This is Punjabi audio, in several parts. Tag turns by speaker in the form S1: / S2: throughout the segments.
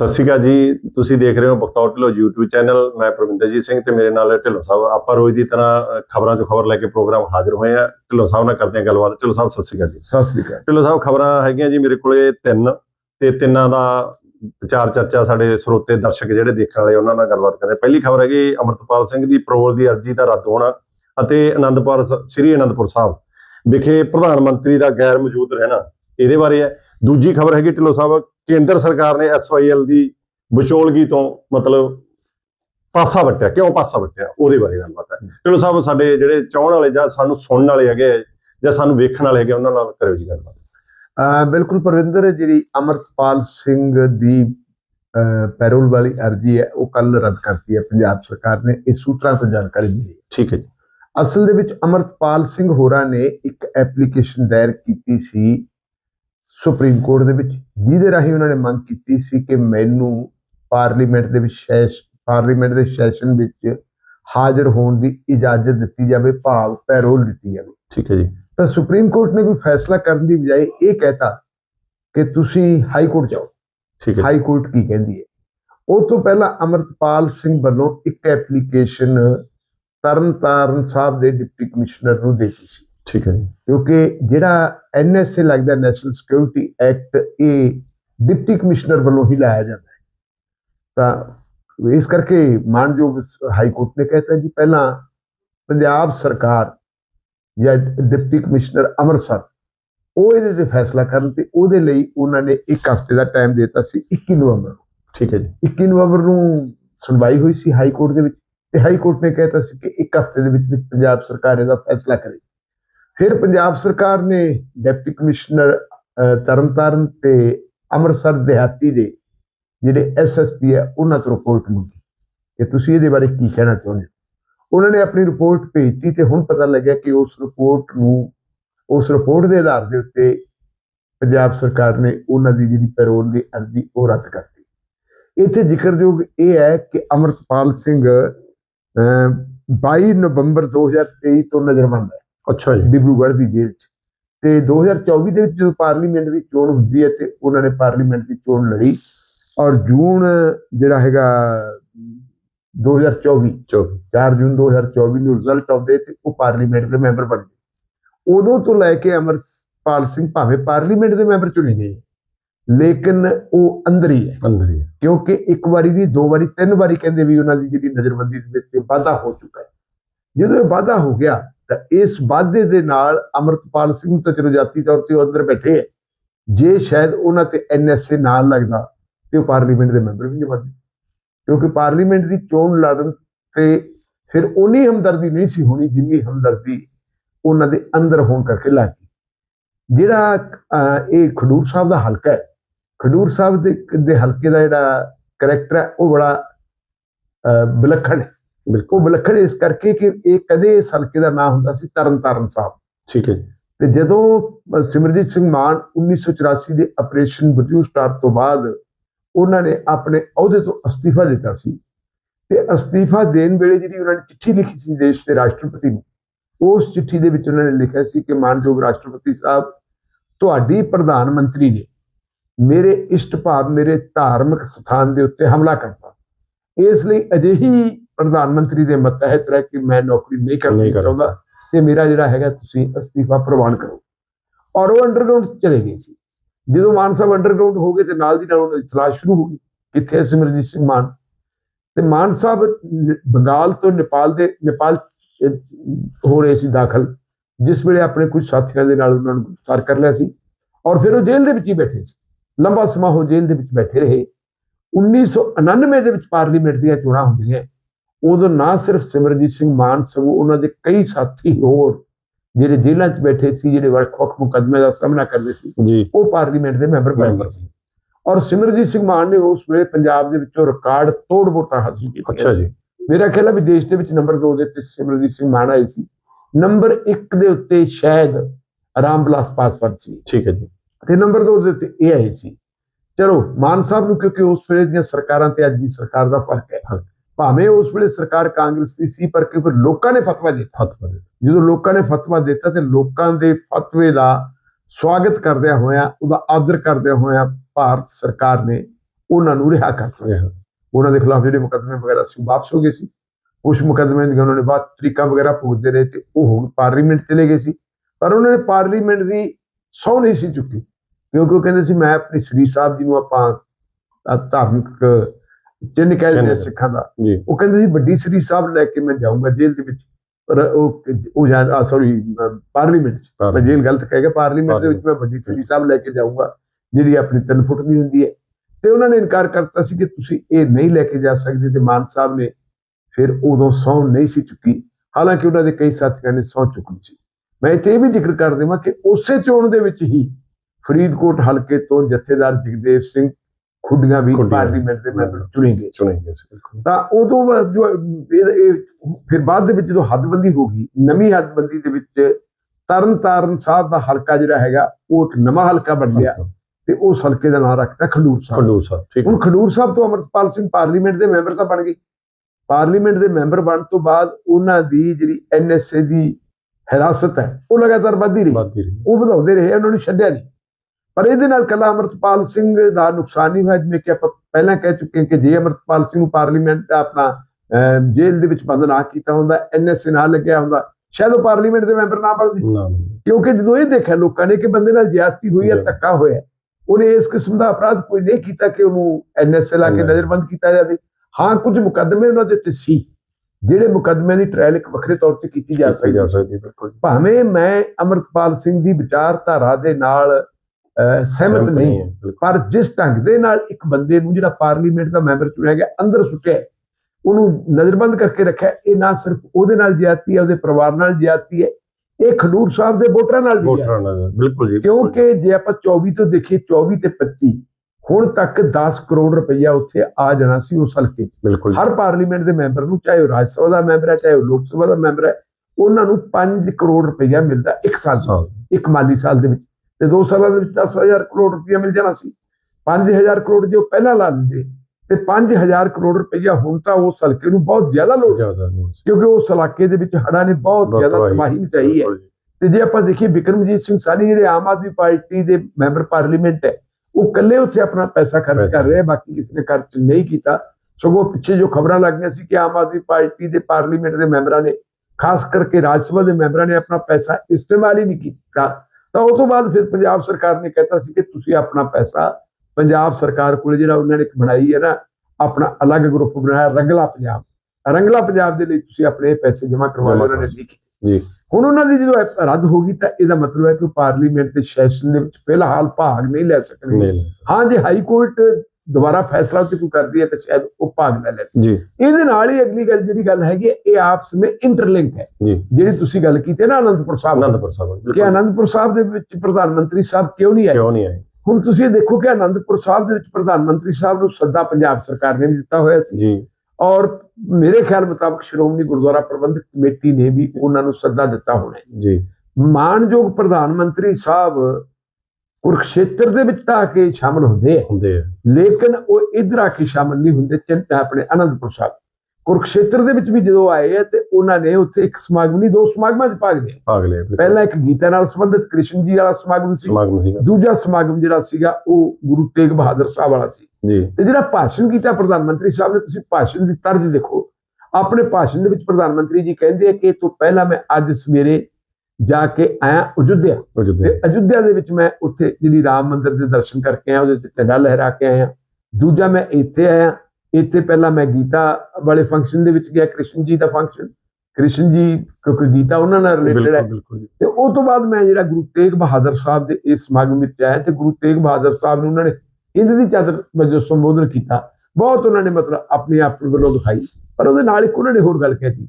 S1: ਸਤਿ ਸ਼੍ਰੀ ਅਕਾਲ ਜੀ। ਤੁਸੀਂ ਦੇਖ ਰਹੇ ਹੋ ਬਖਤੌਰ ਢਿੱਲੋਂ YouTube ਚੈਨਲ ਮੈਂ ਪ੍ਰਵਿੰਦਰਜੀਤ ਸਿੰਘ ਤੇ ਮੇਰੇ ਨਾਲ ਢਿੱਲੋਂ ਸਾਹਿਬ। ਆਪਾਂ ਰੋਜ਼ ਦੀ ਤਰ੍ਹਾਂ ਖਬਰਾਂ ਤੋਂ ਖਬਰ ਲੈ ਕੇ ਪ੍ਰੋਗਰਾਮ ਹਾਜ਼ਰ ਹੋਏ ਆ। ਢਿੱਲੋਂ ਸਾਹਿਬ ਨਾਲ ਕਰਦੇ ਹਾਂ ਗੱਲਬਾਤ। ਢਿੱਲੋਂ ਸਾਹਿਬ ਸਤਿ ਸ਼੍ਰੀ ਅਕਾਲ ਜੀ।
S2: ਸਤਿ ਸ੍ਰੀ ਅਕਾਲ।
S1: ਢਿੱਲੋਂ ਸਾਹਿਬ ਖਬਰਾਂ ਹੈਗੀਆਂ ਜੀ ਮੇਰੇ ਕੋਲੇ ਤਿੰਨ। ਤੇ ਤਿੰਨਾਂ ਦਾ ਵਿਚਾਰ ਚਰਚਾ ਸਾਡੇ ਸਰੋਤੇ ਦਰਸ਼ਕ ਜਿਹੜੇ ਦੇਖਣ ਵਾਲੇ ਉਹਨਾਂ ਨਾਲ ਗੱਲਬਾਤ ਕਰਦੇ। ਪਹਿਲੀ ਖਬਰ ਹੈਗੀ ਅਮਰਤਪਾਲ ਸਿੰਘ ਦੀ ਪ੍ਰੋਲ ਦੀ ਅਰਜ਼ੀ ਦਾ ਰੱਦ ਹੋਣਾ ਅਤੇ ਆਨੰਦਪੁਰ ਸ- ਸ੍ਰੀ ਆਨੰਦਪੁਰ ਸਾਹਿਬ ਵਿਖੇ ਪ੍ਰਧਾਨ ਮੰਤਰੀ ਦਾ ਗੈਰ ਮੌਜੂਦ ਰਹਿਣਾ। ਇਹਦੇ ਬਾਰੇ ਹੈ। ਦੂਜੀ ਖਬਰ ਹੈਗੀ ਢਿੱਲੋਂ ਸਾਹਿਬ ਕੇਂਦਰ ਸਰਕਾਰ ਨੇ ਐਸਵਾਈਐਲ ਦੀ ਵਿਚੋਲਗੀ ਤੋਂ ਮਤਲਬ ਪਾਸਾ ਵਟਿਆ। ਕਿਉਂ ਪਾਸਾ ਵਟਿਆ? ਉਹਦੇ ਬਾਰੇ ਗੱਲਬਾਤ ਹੈ। ਢਿੱਲੋਂ ਸਾਹਿਬ ਸਾਡੇ ਜਿਹੜੇ ਚਾਹਣ ਵਾਲੇ ਜਾਂ ਸਾਨੂੰ ਸੁਣਨ ਵਾਲੇ ਹੈਗੇ ਜਾਂ ਸਾਨੂੰ ਵੇਖਣ ਵਾਲੇ ਹੈਗੇ ਉਹਨਾਂ ਨਾਲ ਕਰਿਓ ਜੀ ਗੱਲਬਾਤ।
S2: ਬਿਲਕੁਲ ਪਰਵਿੰਦਰ ਜਿਹੜੀ ਅਮਰਪਾਲ ਸਿੰਘ ਦੀ ਪੈਰੋਲ ਵਾਲੀ ਅਰਜ਼ੀ ਹੈ ਉਹ ਕੱਲ ਰੱਦ ਕਰਤੀ ਹੈ। ਪੰਜਾਬ ਸਰਕਾਰ ਨੇ ਇਹ ਸੂਤਰਾਂ ਤੋਂ ਜਾਣਕਾਰੀ ਮਿਲੀ
S1: ਠੀਕ ਹੈ ਜੀ।
S2: ਅਸਲ ਦੇ ਵਿੱਚ ਅਮਰਪਾਲ ਸਿੰਘ ਹੋਰਾਂ ਨੇ ਇੱਕ ਐਪਲੀਕੇਸ਼ਨ ਦਾਇਰ ਕੀਤੀ ਸੀ ਸੁਪਰੀਮ ਕੋਰਟ ਦੇ ਵਿੱਚ ਜਿਹਦੇ ਰਾਹੀਂ ਉਹਨਾਂ ਨੇ ਮੰਗ ਕੀਤੀ ਸੀ ਕਿ ਮੈਨੂੰ ਪਾਰਲੀਮੈਂਟ ਦੇ ਵਿੱਚ ਪਾਰਲੀਮੈਂਟ ਦੇ ਸੈਸ਼ਨ ਵਿੱਚ ਹਾਜ਼ਰ ਹੋਣ ਦੀ ਇਜਾਜ਼ਤ ਦਿੱਤੀ ਜਾਵੇ ਭਾਵ ਪੈਰੋਲ ਦਿੱਤੀ ਜਾਵੇ।
S1: ਠੀਕ ਹੈ ਜੀ।
S2: ਤਾਂ ਸੁਪਰੀਮ ਕੋਰਟ ਨੇ ਕੋਈ ਫੈਸਲਾ ਕਰਨ ਦੀ ਬਜਾਏ ਇਹ ਕਹਿਤਾ ਕਿ ਤੁਸੀਂ ਹਾਈ ਕੋਰਟ ਜਾਓ।
S1: ਠੀਕ ਹੈ
S2: ਹਾਈ ਕੋਰਟ ਕੀ ਕਹਿੰਦੀ ਹੈ? ਉਹ ਤੋਂ ਪਹਿਲਾਂ ਅਮਰਪਾਲ ਸਿੰਘ ਵੱਲੋਂ ਇੱਕ ਐਪਲੀਕੇਸ਼ਨ ਤਰਨਤਾਰਨ ਸਾਹਿਬ ਦੇ ਡਿਪਟੀ ਕਮਿਸ਼ਨਰ ਨੂੰ ਦਿੱਤੀ ਸੀ।
S1: ਠੀਕ ਹੈ
S2: ਕਿਉਂਕਿ ਜਿਹੜਾ ਐਨਐਸਏ ਲੱਗਦਾ ਨੈਸ਼ਨਲ ਸਿਕਿਉਰਿਟੀ ਐਕਟ ਇਹ ਡਿਪਟੀ ਕਮਿਸ਼ਨਰ ਵੱਲੋਂ ਹੀ ਲਾਇਆ ਜਾਂਦਾ ਹੈ। ਤਾਂ ਇਸ ਕਰਕੇ ਮਾਨਯੋਗ ਹਾਈ ਕੋਰਟ ਨੇ ਕਹਿਤਾ ਜੀ ਪਹਿਲਾਂ ਪੰਜਾਬ ਸਰਕਾਰ ਜਾਂ ਡਿਪਟੀ ਕਮਿਸ਼ਨਰ ਅੰਮ੍ਰਿਤਸਰ ਉਹ ਇਹਦੇ ਤੇ ਫੈਸਲਾ ਕਰਨ ਤੇ ਉਹਦੇ ਲਈ ਉਹਨਾਂ ਨੇ ਇੱਕ ਹਫ਼ਤੇ ਦਾ ਟਾਈਮ ਦਿੱਤਾ ਸੀ 21 ਨਵੰਬਰ ਨੂੰ।
S1: ਠੀਕ ਹੈ ਜੀ।
S2: 21 ਨਵੰਬਰ ਨੂੰ ਸੁਣਵਾਈ ਹੋਈ ਸੀ ਹਾਈ ਕੋਰਟ ਦੇ ਵਿੱਚ ਤੇ ਹਾਈ ਕੋਰਟ ਨੇ ਕਹਿਤਾ ਸੀ ਕਿ ਇੱਕ ਹਫ਼ਤੇ ਦੇ ਵਿੱਚ ਵਿੱਚ ਪੰਜਾਬ ਸਰਕਾਰ ਇਹਦਾ ਫੈਸਲਾ ਕਰੇ। ਫਿਰ ਪੰਜਾਬ ਸਰਕਾਰ ਨੇ ਡਿਪਟੀ ਕਮਿਸ਼ਨਰ ਤਰਨਤਾਰਨ ਤੇ ਅੰਮ੍ਰਿਤਸਰ ਦਿਹਾਤੀ ਦੇ ਜਿਹੜੇ ਐਸਐਸਪੀ ਹੈ ਉਹਨਾਂ ਤੋਂ ਰਿਪੋਰਟ ਮੰਗੀ। ਕਿ ਤੁਸੀਂ ਇਹਦੇ ਬਾਰੇ ਕੀ ਕਹਿਣਾ ਚਾਹੁੰਦੇ ਹੋ? ਉਹਨਾਂ ਨੇ ਆਪਣੀ ਰਿਪੋਰਟ ਭੇਜਤੀ ਤੇ ਹੁਣ ਪਤਾ ਲੱਗਿਆ ਕਿ ਉਸ ਰਿਪੋਰਟ ਨੂੰ ਉਸ ਰਿਪੋਰਟ ਦੇ ਆਧਾਰ ਦੇ ਉੱਤੇ ਪੰਜਾਬ ਸਰਕਾਰ ਨੇ ਉਹਨਾਂ ਦੀ ਜਿਹੜੀ ਪੈਰੋਲ ਦੀ ਅਰਜ਼ੀ ਉਹ ਰੱਦ ਕਰਤੀ ਇੱਥੇ ਜ਼ਿਕਰਯੋਗ ਇਹ ਹੈ ਕਿ ਅਮਰਪਾਲ ਸਿੰਘ ਅਹ, 22 ਨਵੰਬਰ 2023 ਤੋਂ ਨਜ਼ਰਬੰਦ ਹੈ।
S1: ਅੱਛਾ ਜੀ।
S2: ਡਿਬਰੂਗੜ੍ਹ ਦੀ ਜੇਲ੍ਹ 'ਚ। ਤੇ 2024 ਦੇ ਵਿੱਚ ਜਦੋਂ ਪਾਰਲੀਮੈਂਟ ਦੀ ਚੋਣ ਹੁੰਦੀ ਹੈ ਤੇ ਉਹਨਾਂ ਨੇ ਪਾਰਲੀਮੈਂਟ ਦੀ ਚੋਣ ਲੜੀ ਔਰ ਜੂਨ ਜਿਹੜਾ ਹੈਗਾ 2024
S1: ਚਲੋ
S2: 4 ਜੂਨ 2024 ਨੂੰ ਰਿਜ਼ਲਟ ਆਉਂਦੇ ਤੇ ਉਹ ਪਾਰਲੀਮੈਂਟ ਦੇ ਮੈਂਬਰ ਬਣ ਗਏ। ਉਦੋਂ ਤੋਂ ਲੈ ਕੇ ਅਮਰਪਾਲ ਸਿੰਘ ਭਾਵੇਂ ਪਾਰਲੀਮੈਂਟ ਦੇ ਮੈਂਬਰ ਚੁਣੇ ਗਏ ਲੇਕਿਨ ਉਹ ਅੰਦਰ ਹੀ ਹੈ।
S1: ਅੰਦਰ ਹੀ ਹੈ।
S2: ਕਿਉਂਕਿ ਇੱਕ ਵਾਰੀ ਦੀ ਦੋ ਵਾਰੀ ਤਿੰਨ ਵਾਰੀ ਕਹਿੰਦੇ ਵੀ ਉਹਨਾਂ ਦੀ ਜਿਹੜੀ ਨਜ਼ਰਬੰਦੀ ਦੇ ਵਿੱਚ ਵਾਧਾ ਹੋ ਚੁੱਕਾ ਹੈ। ਜਦੋਂ ਇਹ ਵਾਧਾ ਹੋ ਗਿਆ ਤਾਂ ਇਸ ਵਾਧੇ ਦੇ ਨਾਲ ਅਮਰਤਪਾਲ ਸਿੰਘ ਤਾਂ ਚਲੋ ਜਾਤੀ ਤੌਰ ਤੇ ਉਹ ਅੰਦਰ ਬੈਠੇ ਹੈ ਜੇ ਸ਼ਾਇਦ ਉਹਨਾਂ ਤੇ ਐਨਐਸਏ ਨਾਲ ਲੱਗਦਾ ਤੇ ਉਹ ਪਾਰਲੀਮੈਂਟ ਦੇ ਮੈਂਬਰ ਵੀ ਨਹੀਂ ਬਣਦੇ। ਕਿਉਂਕਿ ਪਾਰਲੀਮੈਂਟ ਦੀ ਚੋਣ ਲੜਨ ਤੇ ਫਿਰ ਉਨੀ ਹਮਦਰਦੀ ਨਹੀਂ ਸੀ ਹੋਣੀ ਜਿੰਨੀ ਹਮਦਰਦੀ ਉਹਨਾਂ ਦੇ ਅੰਦਰ ਹੋਣ ਕਰਕੇ ਲੱਗੀ ਜਿਹੜਾ ਇਹ ਖਡੂਰ ਸਾਹਿਬ ਦਾ ਹਲਕਾ ਹੈ, ਖਡੂਰ ਸਾਹਿਬ ਦੇ ਹਲਕੇ ਦਾ ਜਿਹੜਾ ਕਰੈਕਟਰ ਹੈ, ਉਹ ਬੜਾ ਵਿਲੱਖਣ ਹੈ। ਬਿਲਕੁਲ। ਵਿਲੱਖਣ ਇਸ ਕਰਕੇ ਕਿ ਇਹ ਕਦੇ ਇਸ ਹਲਕੇ ਦਾ ਨਾਮ ਹੁੰਦਾ ਸੀ ਤਰਨਤਾਰਨ ਸਾਹਿਬ।
S1: ਠੀਕ ਹੈ ਜੀ।
S2: ਤੇ ਜਦੋਂ ਸਿਮਰਜੀਤ ਸਿੰਘ ਮਾਨ 1984 ਦੇ ਆਪਰੇਸ਼ਨ ਬਲੂ ਸਟਾਰ ਤੋਂ ਬਾਅਦ ਉਹਨਾਂ ਨੇ ਆਪਣੇ ਅਹੁਦੇ ਤੋਂ ਅਸਤੀਫਾ ਦਿੱਤਾ ਸੀ। ਤੇ ਅਸਤੀਫਾ ਦੇਣ ਵੇਲੇ ਜਿਹੜੀ ਉਹਨਾਂ ਨੇ ਚਿੱਠੀ ਲਿਖੀ ਸੀ ਦੇਸ਼ ਦੇ ਰਾਸ਼ਟਰਪਤੀ ਨੂੰ ਉਸ ਚਿੱਠੀ ਦੇ ਵਿੱਚ ਉਹਨਾਂ ਨੇ ਲਿਖਿਆ ਸੀ ਕਿ ਮਾਨਯੋਗ ਰਾਸ਼ਟਰਪਤੀ ਸਾਹਿਬ ਤੁਹਾਡੀ ਪ੍ਰਧਾਨ ਮੰਤਰੀ ਨੇ ਮੇਰੇ ਇਸ਼ਟ ਭਾਵ ਮੇਰੇ ਧਾਰਮਿਕ ਸਥਾਨ ਦੇ ਉੱਤੇ ਹਮਲਾ ਕਰਤਾ। ਇਸ ਲਈ ਅਜਿਹੀ ਪ੍ਰਧਾਨ ਮੰਤਰੀ ਦੇ ਮਤਹਿਤ ਰਹਿ ਕੇ ਮੈਂ ਨੌਕਰੀ ਨਹੀਂ ਕਰਨੀ
S1: ਨਹੀਂ ਕਰਨਾ।
S2: ਚਾਹੁੰਦਾ ਤੇ ਮੇਰਾ ਜਿਹੜਾ ਹੈਗਾ ਤੁਸੀਂ ਅਸਤੀਫਾ ਪ੍ਰਵਾਨ ਕਰੋ। ਔਰ ਉਹ ਅੰਡਰਗਰਾਉਂਡ ਚਲੇ ਗਏ ਸੀ। ਜਦੋਂ ਮਾਨ ਸਾਹਿਬ ਅੰਡਰਗਰਾਉਂਡ ਹੋ ਗਏ ਤੇ ਨਾਲ ਦੀ ਨਾਲ ਉਹਨਾਂ ਦੀ ਤਲਾਸ਼ ਸ਼ੁਰੂ ਹੋ ਗਈ ਕਿੱਥੇ ਹੈ ਸਿਮਰਜੀਤ ਸਿੰਘ ਮਾਨ? ਤੇ ਮਾਨ ਸਾਹਿਬ ਨ- ਬੰਗਾਲ ਤੋਂ ਨੇਪਾਲ ਦੇ ਨੇਪਾਲ ਅਹ, ਹੋ ਰਹੇ ਸੀ ਦਾਖਲ ਜਿਸ ਵੇਲੇ ਆਪਣੇ ਕੁਝ ਸਾਥੀਆਂ ਦੇ ਨਾਲ ਉਹਨਾਂ ਨੂੰ ਗ੍ਰਿਫਤਾਰ ਕਰ ਲਿਆ ਸੀ। ਔਰ ਫਿਰ ਉਹ ਜੇਲ੍ਹ ਦੇ ਵਿੱਚ ਹੀ ਬੈਠੇ ਸੀ। ਲੰਬਾ ਸਮਾਂ ਉਹ ਜੇਲ੍ਹ ਦੇ ਵਿੱਚ ਬੈਠੇ ਰਹੇ। 1999 ਦੇ ਵਿੱਚ ਪਾਰਲੀਮੈਂਟ ਦੀਆਂ ਚੋਣਾਂ ਹੁੰਦੀਆਂ। ਉਦੋਂ ਨਾ ਸਿਰਫ ਸਿਮਰਜੀਤ ਸਿੰਘ ਮਾਨ ਸਗੋਂ ਉਹਨਾਂ ਦੇ ਕਈ ਸਾਥੀ ਹੋਰ ਜਿਹੜੇ ਜੇਲ੍ਹਾਂ 'ਚ ਬੈਠੇ ਸੀ ਜਿਹੜੇ ਵੱਖ-ਵੱਖ ਮੁਕੱਦਮੇ ਦਾ ਸਾਹਮਣਾ ਕਰਦੇ ਸੀ ਉਹ ਪਾਰਲੀਮੈਂਟ ਦੇ ਮੈਂਬਰ ਬਣ ਗਏ ਸੀ। ਔਰ ਸਿਮਰਜੀਤ ਸਿੰਘ ਮਾਨ ਨੇ ਉਸ ਵੇਲੇ ਪੰਜਾਬ ਦੇ ਵਿੱਚੋਂ ਰਿਕਾਰਡ ਤੋੜ ਵੋਟਾਂ ਹਾਸਲ ਕੀਤੀਆਂ
S1: ਅੱਛਾ ਜੀ।
S2: ਮੇਰਾ ਖਿਆਲ ਹੈ ਵੀ ਦੇਸ਼ ਦੇ ਵਿੱਚ ਨੰਬਰ 2 ਦੇ ਉੱਤੇ ਸਿਮਰਜੀਤ ਸਿੰਘ ਮਾਨ ਆਏ ਸੀ। ਨੰਬਰ 1 ਦੇ ਉੱਤੇ ਸ਼ਾਇਦ ਰਾਮ ਬਿਲਾਸ ਪਾਸਵਾਨ ਸੀ।
S1: ਠੀਕ ਹੈ ਜੀ।
S2: ਤੇ ਨੰਬਰ 2 ਦੇ ਉੱਤੇ ਇਹ ਆਏ ਸੀ। ਚਲੋ ਮਾਨ ਸਾਹਿਬ ਨੂੰ ਕਿਉਂਕਿ ਉਸ ਵੇਲੇ ਦੀਆਂ ਸਰਕਾਰਾਂ ਤੇ ਅੱਜ ਦੀ ਸਰਕਾਰ ਦਾ ਫ਼ਰਕ ਹੈ। ਭਾਵੇਂ ਉਸ ਵੇਲੇ ਸਰਕਾਰ ਕਾਂਗਰਸ ਦੀ ਸੀ ਪਰ ਕਿਉਂਕਿ ਲੋਕਾਂ ਨੇ ਫਤਵਾ ਦਿੱਤਾ।
S1: ਫਤਵਾ ਦੇ
S2: ਜਦੋਂ ਲੋਕਾਂ ਨੇ ਫਤਵਾ ਦਿੱਤਾ ਤੇ ਲੋਕਾਂ ਦੇ ਫਤਵੇ ਦਾ ਸਵਾਗਤ ਕਰਦਿਆਂ ਹੋਇਆਂ ਉਹਦਾ ਆਦਰ ਕਰਦਿਆਂ ਹੋਇਆਂ ਭਾਰਤ ਸਰਕਾਰ ਨੇ ਉਹਨਾਂ ਨੂੰ ਰਿਹਾ ਕਰਤਾ ਸੀ। ਉਹਨਾਂ ਦੇ ਖਿਲਾਫ ਜਿਹੜੇ ਮੁਕੱਦਮੇ ਵਗੈਰਾ ਸੀ ਉਹ ਵਾਪਸ ਹੋ ਗਏ ਸੀ। ਕੁਝ ਮੁਕੱਦਮੇ ਦੀਆਂ ਉਹਨਾਂ ਨੇ ਬਾਅਦ ਤਰੀਕਾ ਵਗੈਰਾ ਭੁਗਤਦੇ ਰਹੇ ਤੇ ਉਹ ਪਾਰਲੀਮੈਂਟ ਚਲੇ ਗਏ ਸੀ। ਪਰ ਉਹਨਾਂ ਨੇ ਪਾਰਲੀਮੈਂਟ ਦੀ ਸਹੁੰ ਨਹੀਂ ਸੀ ਚੁੱਕੀ। ਕਿਉਂਕਿ ਉਹ ਕਹਿੰਦੇ ਸੀ ਮੈਂ ਆਪਣੀ ਸ੍ਰੀ ਸਾਹਿਬ ਜੀ ਨੂੰ ਆਪਾਂ ਧਾਰਮਿਕ ਚਿੰਨ੍ਹ ਕਹਿ ਦਿੰਦੇ। ਸਿੱਖਾਂ ਦਾ।
S1: ਜੀ।
S2: ਉਹ ਕਹਿੰਦੇ ਸੀ ਵੱਡੀ ਸ੍ਰੀ ਸਾਹਿਬ ਲੈ ਕੇ ਮੈਂ ਜਾਊਂਗਾ ਜੇਲ੍ਹ ਦੇ ਵਿੱਚ। ਪਰ ਉਹ ਉਹ ਜਾਂ ਸੌਰੀ ਪਾਰਲੀਮੈਂਟ ਮੈਂ ਜੇਲ੍ਹ ਗਲਤ ਕਹਿ ਗਿਆ ਪਾਰਲੀਮੈਂਟ ਦੇ ਵਿੱਚ ਮੈਂ ਵੱਡੀ ਸ੍ਰੀ ਸਾਹਿਬ ਲੈ ਕੇ ਜਾਊਂਗਾ ਜਿਹੜੀ ਆਪਣੀ ਤਿੰਨ ਫੁੱਟ ਦੀ ਹੁੰਦੀ ਹੈ। ਤੇ ਉਹਨਾਂ ਨੇ ਇਨਕਾਰ ਕਰਤਾ ਸੀ ਕਿ ਤੁਸੀਂ ਇਹ ਨਹੀਂ ਲੈ ਕੇ ਜਾ ਸਕਦੇ ਤੇ ਮਾਨ ਸਾਹਿਬ ਨੇ ਫਿਰ ਉਦੋਂ ਸਹੁੰ ਨਹੀਂ ਸੀ ਚੁੱਕੀ। ਹਾਲਾਂਕਿ ਉਹਨਾਂ ਦੇ ਕਈ ਸਾਥੀਆਂ ਨੇ ਸਹੁੰ ਚੁੱਕ ਸੀ। ਮੈਂ ਇੱਥੇ ਇਹ ਵੀ ਜ਼ਿਕਰ ਕਰ ਦੇਵਾਂ ਕਿ ਉਸੇ ਚੋਣ ਦੇ ਵਿੱਚ ਹੀ ਫਰੀਦਕੋਟ ਹਲਕੇ ਤੋਂ ਜਥੇਦਾਰ ਜਗਦੇਵ ਸਿੰਘ ਖੁੱਡੀਆਂ ਵੀ
S1: ਖੁੱਡੀਆਂ।
S2: ਪਾਰਲੀਮੈਂਟ ਦੇ ਮੈਂਬਰ ਚੁਣੇ ਗਏ
S1: ਚੁਣੇ ਗਏ ਸੀ ਬਿਲਕੁਲ।
S2: ਤਾਂ ਉਦੋਂ ਬਾਅਦ ਜੋ ਇਹ ਇਹ ਫਿਰ ਬਾਅਦ ਦੇ ਵਿੱਚ ਜਦੋਂ ਹੱਦਬੰਦੀ ਹੋ ਗਈ ਨਵੀਂ ਹੱਦਬੰਦੀ ਦੇ ਵਿੱਚ ਤਰਨ ਤਾਰਨ ਸਾਹਿਬ ਦਾ ਹਲਕਾ ਜਿਹੜਾ ਹੈਗਾ ਉਹ ਇੱਕ ਨਵਾਂ ਹਲਕਾ ਬਣ ਗਿਆ ਤੇ ਉਸ ਹਲਕੇ ਦਾ ਨਾਮ ਰੱਖਤਾ ਖਡੂਰ ਸਾਹਿਬ।
S1: ਖੰਡੂਰ ਸਾਹਿਬ ਠੀਕ ਹੈ।
S2: ਹੁਣ ਖਡੂਰ ਸਾਹਿਬ ਤੋਂ ਅਮਰਪਾਲ ਸਿੰਘ ਪਾਰਲੀਮੈਂਟ ਦੇ ਮੈਂਬਰ ਤਾਂ ਬਣ ਗਏ। ਪਾਰਲੀਮੈਂਟ ਦੇ ਮੈਂਬਰ ਬਣ ਤੋਂ ਬਾਅਦ ਉਹਨਾਂ ਦੀ ਜਿਹੜੀ ਐਨਐਸਏ ਦੀ ਹਿਰਾਸਤ ਹੈ ਉਹ ਲਗਾਤਾਰ ਵੱਧਦੀ ਰਹੀ।
S1: ਬਾਦੀ ਰਹੀ।
S2: ਉਹ ਵਧਾਉਂਦੇ ਰਹੇ ਉਹਨਾਂ ਨੂੰ ਛੱਡਿਆ ਨਹੀਂ। ਪਰ ਇਹਦੇ ਨਾਲ ਕੱਲਾ ਅਮਰਤਪਾਲ ਸਿੰਘ ਦਾ ਨੁਕਸਾਨ ਨਹੀਂ ਹੋਇਆ ਜਿਵੇਂ ਕਿ ਆਪਾਂ ਪਹਿਲਾਂ ਕਹਿ ਚੁੱਕੇ ਕਿ ਜੇ ਅਮਰਤਪਾਲ ਸਿੰਘ ਨੂੰ ਪਾਰਲੀਮੈਂਟ ਆਪਣਾ ਜੇਲ੍ਹ ਦੇ ਵਿੱਚ ਬੰਦ ਨਾ ਕੀਤਾ ਹੁੰਦਾ ਐਨਐਸਏ ਨਾਲ ਲੱਗਿਆ ਹੁੰਦਾ ਸ਼ਾਇਦ ਉਹ ਪਾਰਲੀਮੈਂਟ ਦੇ ਮੈਂਬਰ ਨਾ ਬਣਦੇ। ਕਿਉਂਕਿ ਜਦੋਂ ਇਹ ਦੇਖਿਆ ਲੋਕਾਂ ਨੇ ਕਿ ਬੰਦੇ ਨਾਲ ਜ਼ਿਆਦਤੀ ਹੋਈ ਹੈ। ਧੱਕਾ ਹੋਇਆ ਉਹਨੇ ਇਸ ਕਿਸਮ ਦਾ ਅਪਰਾਧ ਕੋਈ ਨਹੀਂ ਕੀਤਾ ਕਿ ਉਹਨੂੰ ਐਨਐਸਏ ਲਾ ਕੇ। ਨਜ਼ਰਬੰਦ ਕੀਤਾ ਜਾਵੇ। ਹਾਂ ਕੁਝ ਮੁਕੱਦਮੇ ਉਹਨਾਂ ਦੇ ਉੱਤੇ ਸੀ ਜਿਹੜੇ ਮੁਕੱਦਮਿਆਂ ਦੀ ਟ੍ਰਾਇਲ ਇੱਕ ਵੱਖਰੇ ਤੌਰ ਤੇ ਕੀਤੀ ਜਾ ਸਕਦੀ ਹੈ
S1: ਬਿਲਕੁਲ
S2: ਭਾਵੇਂ ਮੈਂ ਅਮਰਤਪਾਲ ਸਿੰਘ ਦੀ ਵਿਚਾਰਧਾਰਾ ਦੇ ਨਾਲ ਸਹਿਮਤ ਨਹੀਂ।
S1: ਹੈ,
S2: ਪਰ ਜਿਸ ਢੰਗ ਦੇ ਨਾਲ ਇੱਕ ਬੰਦੇ ਨੂੰ ਜਿਹੜਾ ਪਾਰਲੀਮੈਂਟ ਦਾ ਮੈਂਬਰ ਚੁਣਿਆ ਗਿਆ ਅੰਦਰ ਸੁੱਟਿਆ ਉਹਨੂੰ ਨਜ਼ਰਬੰਦ ਕਰਕੇ ਰੱਖਿਆ ਇਹ ਨਾ ਸਿਰਫ ਉਹਦੇ ਨਾਲ ਜ਼ਿਆਦਤੀ ਹੈ ਉਹਦੇ ਪਰਿਵਾਰ ਨਾਲ ਜ਼ਿਆਦਤੀ ਹੈ ਇਹ ਖਡੂਰ ਸਾਹਿਬ ਦੇ ਵੋਟਰਾਂ ਨਾਲ ਵੀ ਹੈ।
S1: ਬਿਲਕੁਲ ਜੀ।
S2: ਕਿਉਂਕਿ ਜੇ ਆਪਾਂ 24 ਤੋਂ ਦੇਖੀਏ 24 ਤੇ 25 ਹੁਣ ਤੱਕ 10 ਕਰੋੜ ਰੁਪਈਆ ਉੱਥੇ ਆ ਜਾਣਾ ਸੀ ਉਸ ਹਲਕੇ।
S1: ਬਿਲਕੁਲ
S2: ਹਰ ਪਾਰਲੀਮੈਂਟ ਦੇ ਮੈਂਬਰ ਨੂੰ ਚਾਹੇ ਉਹ ਰਾਜ ਸਭਾ ਦਾ ਮੈਂਬਰ ਹੈ ਚਾਹੇ ਉਹ ਲੋਕ ਸਭਾ ਦਾ ਮੈਂਬਰ ਹੈ ਉਹਨਾਂ ਨੂੰ 5 ਕਰੋੜ ਰੁਪਈਆ ਮਿਲਦਾ ਇੱਕ ਸਾਲ। ਇੱਕ ਮਾਲੀ ਸਾਲ ਦੇ ਵਿੱਚ। ਤੇ 2 ਸਾਲਾਂ ਦੇ ਵਿੱਚ 10000 ਕਰੋੜ ਰੁਪਈਆ ਮਿਲ ਜਾਣਾ ਸੀ 5000 ਕਰੋੜ ਜੋ ਪਹਿਲਾਂ ਲਾ ਦਿੰਦੇ ਤੇ 5000 ਕਰੋੜ ਰੁਪਈਆ ਹੁਣ ਤਾਂ ਉਸ ਹਲਕੇ ਨੂੰ ਬਹੁਤ ਜ਼ਿਆਦਾ ਲੋੜ
S1: ਜ਼ਿਆਦਾ ਲੋੜ।
S2: ਕਿਉਂਕਿ ਉਸ ਇਲਾਕੇ ਦੇ ਵਿੱਚ ਹੜ੍ਹਾਂ ਨੇ ਬਹੁਤ ਜ਼ਿਆਦਾ
S1: ਤਬਾਹੀ,
S2: ਮਚਾਈ ਹੈ। ਤੇ ਜੇ ਆਪਾਂ ਦੇਖੀਏ ਵਿਕਰਮਜੀਤ ਸਿੰਘ ਸਾਨੀ ਜਿਹੜੇ ਆਮ ਆਦਮੀ ਪਾਰਟੀ ਦੇ ਮੈਂਬਰ ਪਾਰਲੀਮੈਂਟ ਹੈ ਉਹ ਇਕੱਲੇ ਉੱਥੇ ਆਪਣਾ ਪੈਸਾ ਖਰਚ। ਕਰ ਰਹੇ ਬਾਕੀ ਕਿਸੇ ਨੇ ਖਰਚ ਨਹੀਂ ਕੀਤਾ ਸਗੋਂ ਪਿੱਛੇ ਜੋ ਖਬਰਾਂ ਲੱਗੀਆਂ ਸੀ ਕਿ ਆਮ ਆਦਮੀ ਪਾਰਟੀ ਦੇ ਪਾਰਲੀਮੈਂਟ ਦੇ ਮੈਂਬਰਾਂ ਨੇ ਖਾਸ ਕਰਕੇ ਰਾਜ ਸਭਾ ਦੇ ਮੈਂਬਰਾਂ ਨੇ ਆਪਣਾ ਪੈਸਾ ਇਸਤੇਮਾਲ ਹੀ ਨਹੀਂ ਕੀਤਾ ਤਾਂ ਉਸ ਤੋਂ ਬਾਅਦ ਫਿਰ ਪੰਜਾਬ ਸਰਕਾਰ ਨੇ ਕਹਿਤਾ ਸੀ ਕਿ ਤੁਸੀਂ ਆਪਣਾ ਪੈਸਾ ਪੰਜਾਬ ਸਰਕਾਰ ਕੋਲ ਜਿਹੜਾ ਉਹਨਾਂ ਨੇ ਇੱਕ ਬਣਾਈ ਹੈ ਨਾ ਆਪਣਾ ਅਲੱਗ ਗਰੁੱਪ ਬਣਾਇਆ ਰੰਗਲਾ ਪੰਜਾਬ। ਰੰਗਲਾ ਪੰਜਾਬ ਦੇ ਲਈ ਤੁਸੀਂ ਆਪਣੇ ਪੈਸੇ ਜਮ੍ਹਾਂ ਕਰਵਾ ਲਓ
S1: ਜਮ੍ਹਾਂ
S2: ਉਹਨਾਂ ਨੇ ਕੀਤੇ
S1: ਜੀ।
S2: ਹੁਣ ਉਹਨਾਂ ਦੀ ਜਦੋਂ ਰੱਦ ਹੋ ਗਈ ਤਾਂ ਇਹਦਾ ਮਤਲਬ ਹੈ ਕਿ ਪਾਰਲੀਮੈਂਟ ਦੇ ਸੈਸ਼ਨ ਦੇ ਵਿੱਚ ਫਿਲਹਾਲ ਭਾਗ ਨਹੀਂ ਲੈ ਸਕਣਗੇ। ਹਾਂ ਜੇ ਹਾਈ ਕੋਰਟ ਦੁਬਾਰਾ ਫੈਸਲਾ ਉੱਤੇ ਕੋਈ ਕਰਦੀ ਹੈ ਤਾਂ ਸ਼ਾਇਦ ਉਹ ਭਾਗ ਲੈ ਲੈਣ
S1: ਜੀ।
S2: ਇਹਦੇ ਨਾਲ ਹੀ ਅਗਲੀ ਗੱਲ ਜਿਹੜੀ ਗੱਲ ਹੈਗੀ ਇਹ ਆਪਸ ਵਿੱਚ ਇੰਟਰਲਿੰਕ ਹੈ। ਜਿਹੜੀ ਤੁਸੀਂ ਗੱਲ ਕੀਤੀ ਨਾ ਆਨੰਦਪੁਰ ਸਾਹਿਬ ਦੀ,
S1: ਆਨੰਦਪੁਰ ਸਾਹਿਬ
S2: ਕਿ ਆਨੰਦਪੁਰ ਸਾਹਿਬ ਦੇ ਵਿੱਚ ਪ੍ਰਧਾਨ ਮੰਤਰੀ ਸਾਹਿਬ ਕਿਉਂ ਨਹੀਂ ਆਏ?
S1: ਕਿਉਂ ਨਹੀਂ ਆਏ?
S2: ਹੁਣ ਤੁਸੀਂ ਦੇਖੋ ਕਿ ਆਨੰਦਪੁਰ ਸਾਹਿਬ ਦੇ ਵਿੱਚ ਪ੍ਰਧਾਨ ਮੰਤਰੀ ਸਾਹਿਬ ਨੂੰ ਸੱਦਾ ਪੰਜਾਬ ਸਰਕਾਰ ਨੇ ਵੀ ਦਿੱਤਾ ਹੋਇਆ ਸੀ।
S1: ਜੀ।
S2: ਔਰ ਮੇਰੇ ਖਿਆਲ ਮੁਤਾਬਕ ਸ਼੍ਰੋਮਣੀ ਗੁਰਦੁਆਰਾ ਪ੍ਰਬੰਧਕ ਕਮੇਟੀ ਨੇ ਵੀ ਉਹਨਾਂ ਨੂੰ ਸੱਦਾ ਦਿੱਤਾ ਹੋਣਾ
S1: ਜੀ।
S2: ਮਾਨਯੋਗ ਪ੍ਰਧਾਨ ਮੰਤਰੀ ਸਾਹਿਬ ਕੁਰਕਸ਼ੇਤਰ ਦੇ ਵਿੱਚ ਤਾਂ ਆ ਕੇ ਸ਼ਾਮਲ ਹੁੰਦੇ ਆ।
S1: ਹੁੰਦੇ ਆ।
S2: ਲੇਕਿਨ ਉਹ ਇਧਰ ਆ ਕੇ ਸ਼ਾਮਲ ਨਹੀਂ ਹੁੰਦੇ ਚਿੰਤਾ ਆਪਣੇ ਅਨੰਦਪੁਰ ਸਾਹਿਬ। ਕੁਰਕਸ਼ੇਤਰ ਦੇ ਵਿੱਚ ਵੀ ਜਦੋਂ ਆਏ ਆ ਤੇ ਉਹਨਾਂ ਨੇ ਉੱਥੇ ਇੱਕ ਸਮਾਗਮ ਨਹੀਂ ਦੋ ਸਮਾਗਮਾਂ 'ਚ ਭਾਗ ਲਿਆ।
S1: ਭਾਗ ਲਿਆ ਬਿਲਕੁਲ।
S2: ਪਹਿਲਾ ਇੱਕ ਗੀਤਾ ਨਾਲ ਸੰਬੰਧਿਤ ਕ੍ਰਿਸ਼ਨ ਜੀ ਵਾਲਾ ਸਮਾਗਮ ਸੀ।
S1: ਸਮਾਗਮ ਸੀਗਾ।
S2: ਦੂਜਾ ਸਮਾਗਮ ਜਿਹੜਾ ਸੀਗਾ ਉਹ ਗੁਰੂ ਤੇਗ ਬਹਾਦਰ ਸਾਹਿਬ ਵਾਲਾ ਸੀ।
S1: ਜੀ।
S2: ਤੇ ਜਿਹੜਾ ਭਾਸ਼ਣ ਕੀਤਾ ਪ੍ਰਧਾਨ ਮੰਤਰੀ ਸਾਹਿਬ ਨੇ ਤੁਸੀਂ ਭਾਸ਼ਣ ਦੀ ਤਰਜ਼ ਦੇਖੋ। ਆਪਣੇ ਭਾਸ਼ਣ ਦੇ ਵਿੱਚ ਪ੍ਰਧਾਨ ਮੰਤਰੀ ਜੀ ਕਹਿੰਦੇ ਆ ਕਿ ਇਹ ਤੋਂ ਪਹਿਲਾਂ ਮੈਂ ਅੱਜ ਸਵੇਰੇ ਜਾ ਕੇ ਆਇਆ ਅਯੁੱਧਿਆ।
S1: ਜਦੋਂ
S2: ਤੇ ਅਯੁੱਧਿਆ ਦੇ ਵਿੱਚ ਮੈਂ ਉੱਥੇ ਜਿਹੜੀ ਰਾਮ ਮੰਦਿਰ ਦੇ ਦਰਸ਼ਨ ਕਰਕੇ ਆਇਆ ਉਹਦੇ ਤੇ ਝੰਡਾ ਲਹਿਰਾ ਕੇ ਆਇਆ। ਦੂਜਾ ਮੈਂ ਇੱਥੇ ਆਇਆ। ਇੱਥੇ ਪਹਿਲਾਂ ਮੈਂ ਗੀਤਾ ਵਾਲੇ ਫੰਕਸ਼ਨ ਦੇ ਵਿੱਚ ਗਿਆ ਕ੍ਰਿਸ਼ਨ ਜੀ ਦਾ ਫੰਕਸ਼ਨ ਕ੍ਰਿਸ਼ਨ ਜੀ ਕਿਉਂਕਿ ਗੀਤਾ ਉਹਨਾਂ ਨਾਲ ਰਿਲੇਟਡ ਹੈ। ਤੇ ਉਸ ਤੋਂ ਬਾਅਦ ਮੈਂ ਜਿਹੜਾ ਗੁਰੂ ਤੇਗ ਬਹਾਦਰ ਸਾਹਿਬ ਦੇ ਇਸ ਸਮਾਗਮ ਵਿੱਚ ਆਇਆ ਤੇ ਗੁਰੂ ਤੇਗ ਬਹਾਦਰ ਸਾਹਿਬ ਨੂੰ ਉਹਨਾਂ ਨੇ ਹਿੰਦ ਦੀ ਚਾਦਰ ਵਜੋਂ ਸੰਬੋਧਨ ਕੀਤਾ। ਬਹੁਤ ਉਹਨਾਂ ਨੇ ਮਤਲਬ ਆਪਣੀ ਆਪ ਵੱਲੋਂ ਦਿਖਾਈ। ਪਰ ਉਹਦੇ ਨਾਲ ਇੱਕ ਉਹਨਾਂ ਨੇ ਹੋਰ ਗੱਲ ਕਹਿਤੀ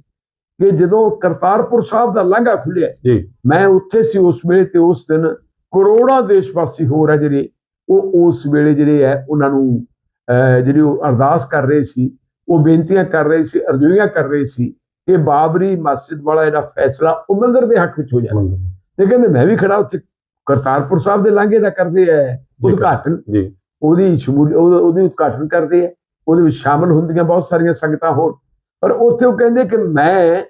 S2: ਕਿ ਜਦੋਂ ਕਰਤਾਰਪੁਰ ਸਾਹਿਬ ਦਾ ਲਾਂਘਾ ਖੁੱਲਿਆ
S1: ਜੀ।
S2: ਮੈਂ ਉੱਥੇ ਸੀ ਉਸ ਵੇਲੇ ਤੇ ਉਸ ਦਿਨ ਕਰੋੜਾਂ ਦੇਸ਼ ਵਾਸੀ ਹੋਰ ਹੈ ਜਿਹੜੇ ਉਹ ਉਸ ਵੇਲੇ ਜਿਹੜੇ ਹੈ ਉਹਨਾਂ ਨੂੰ ਜਿਹੜੀ ਉਹ ਅਰਦਾਸ ਕਰ ਰਹੇ ਸੀ ਉਹ ਬੇਨਤੀਆਂ ਕਰ ਰਹੇ ਸੀ ਅਰਜ਼ੋਈਆਂ ਕਰ ਰਹੇ ਸੀ ਕਿ ਬਾਬਰੀ ਮਸਜਿਦ ਵਾਲਾ ਜਿਹੜਾ ਫੈਸਲਾ ਉਹ ਮੰਦਰ ਦੇ ਹੱਕ ਵਿੱਚ ਹੋ ਜਾਵੇ। ਤੇ ਕਹਿੰਦੇ ਮੈਂ ਵੀ ਖੜਾ ਉੱਥੇ ਕਰਤਾਰਪੁਰ ਸਾਹਿਬ ਦੇ ਲਾਂਘੇ ਦਾ ਕਰਦੇ
S1: ਜੀ,
S2: ਉਦਘਾਟਨ।
S1: ਜੀ।
S2: ਉਹਦੀ ਸ਼ਮੂਲ ਉਹਦਾ- ਉਹਦੀ ਉਦਘਾਟਨ ਕਰਦੇ ਆ ਉਹਦੇ ਵਿੱਚ ਸ਼ਾਮਲ ਹੁੰਦੀਆਂ ਬਹੁਤ ਸਾਰੀਆਂ ਸੰਗਤਾਂ ਹੋਰ। ਪਰ ਉੱਥੇ ਉਹ ਕਹਿੰਦੇ ਕਿ ਮੈਂ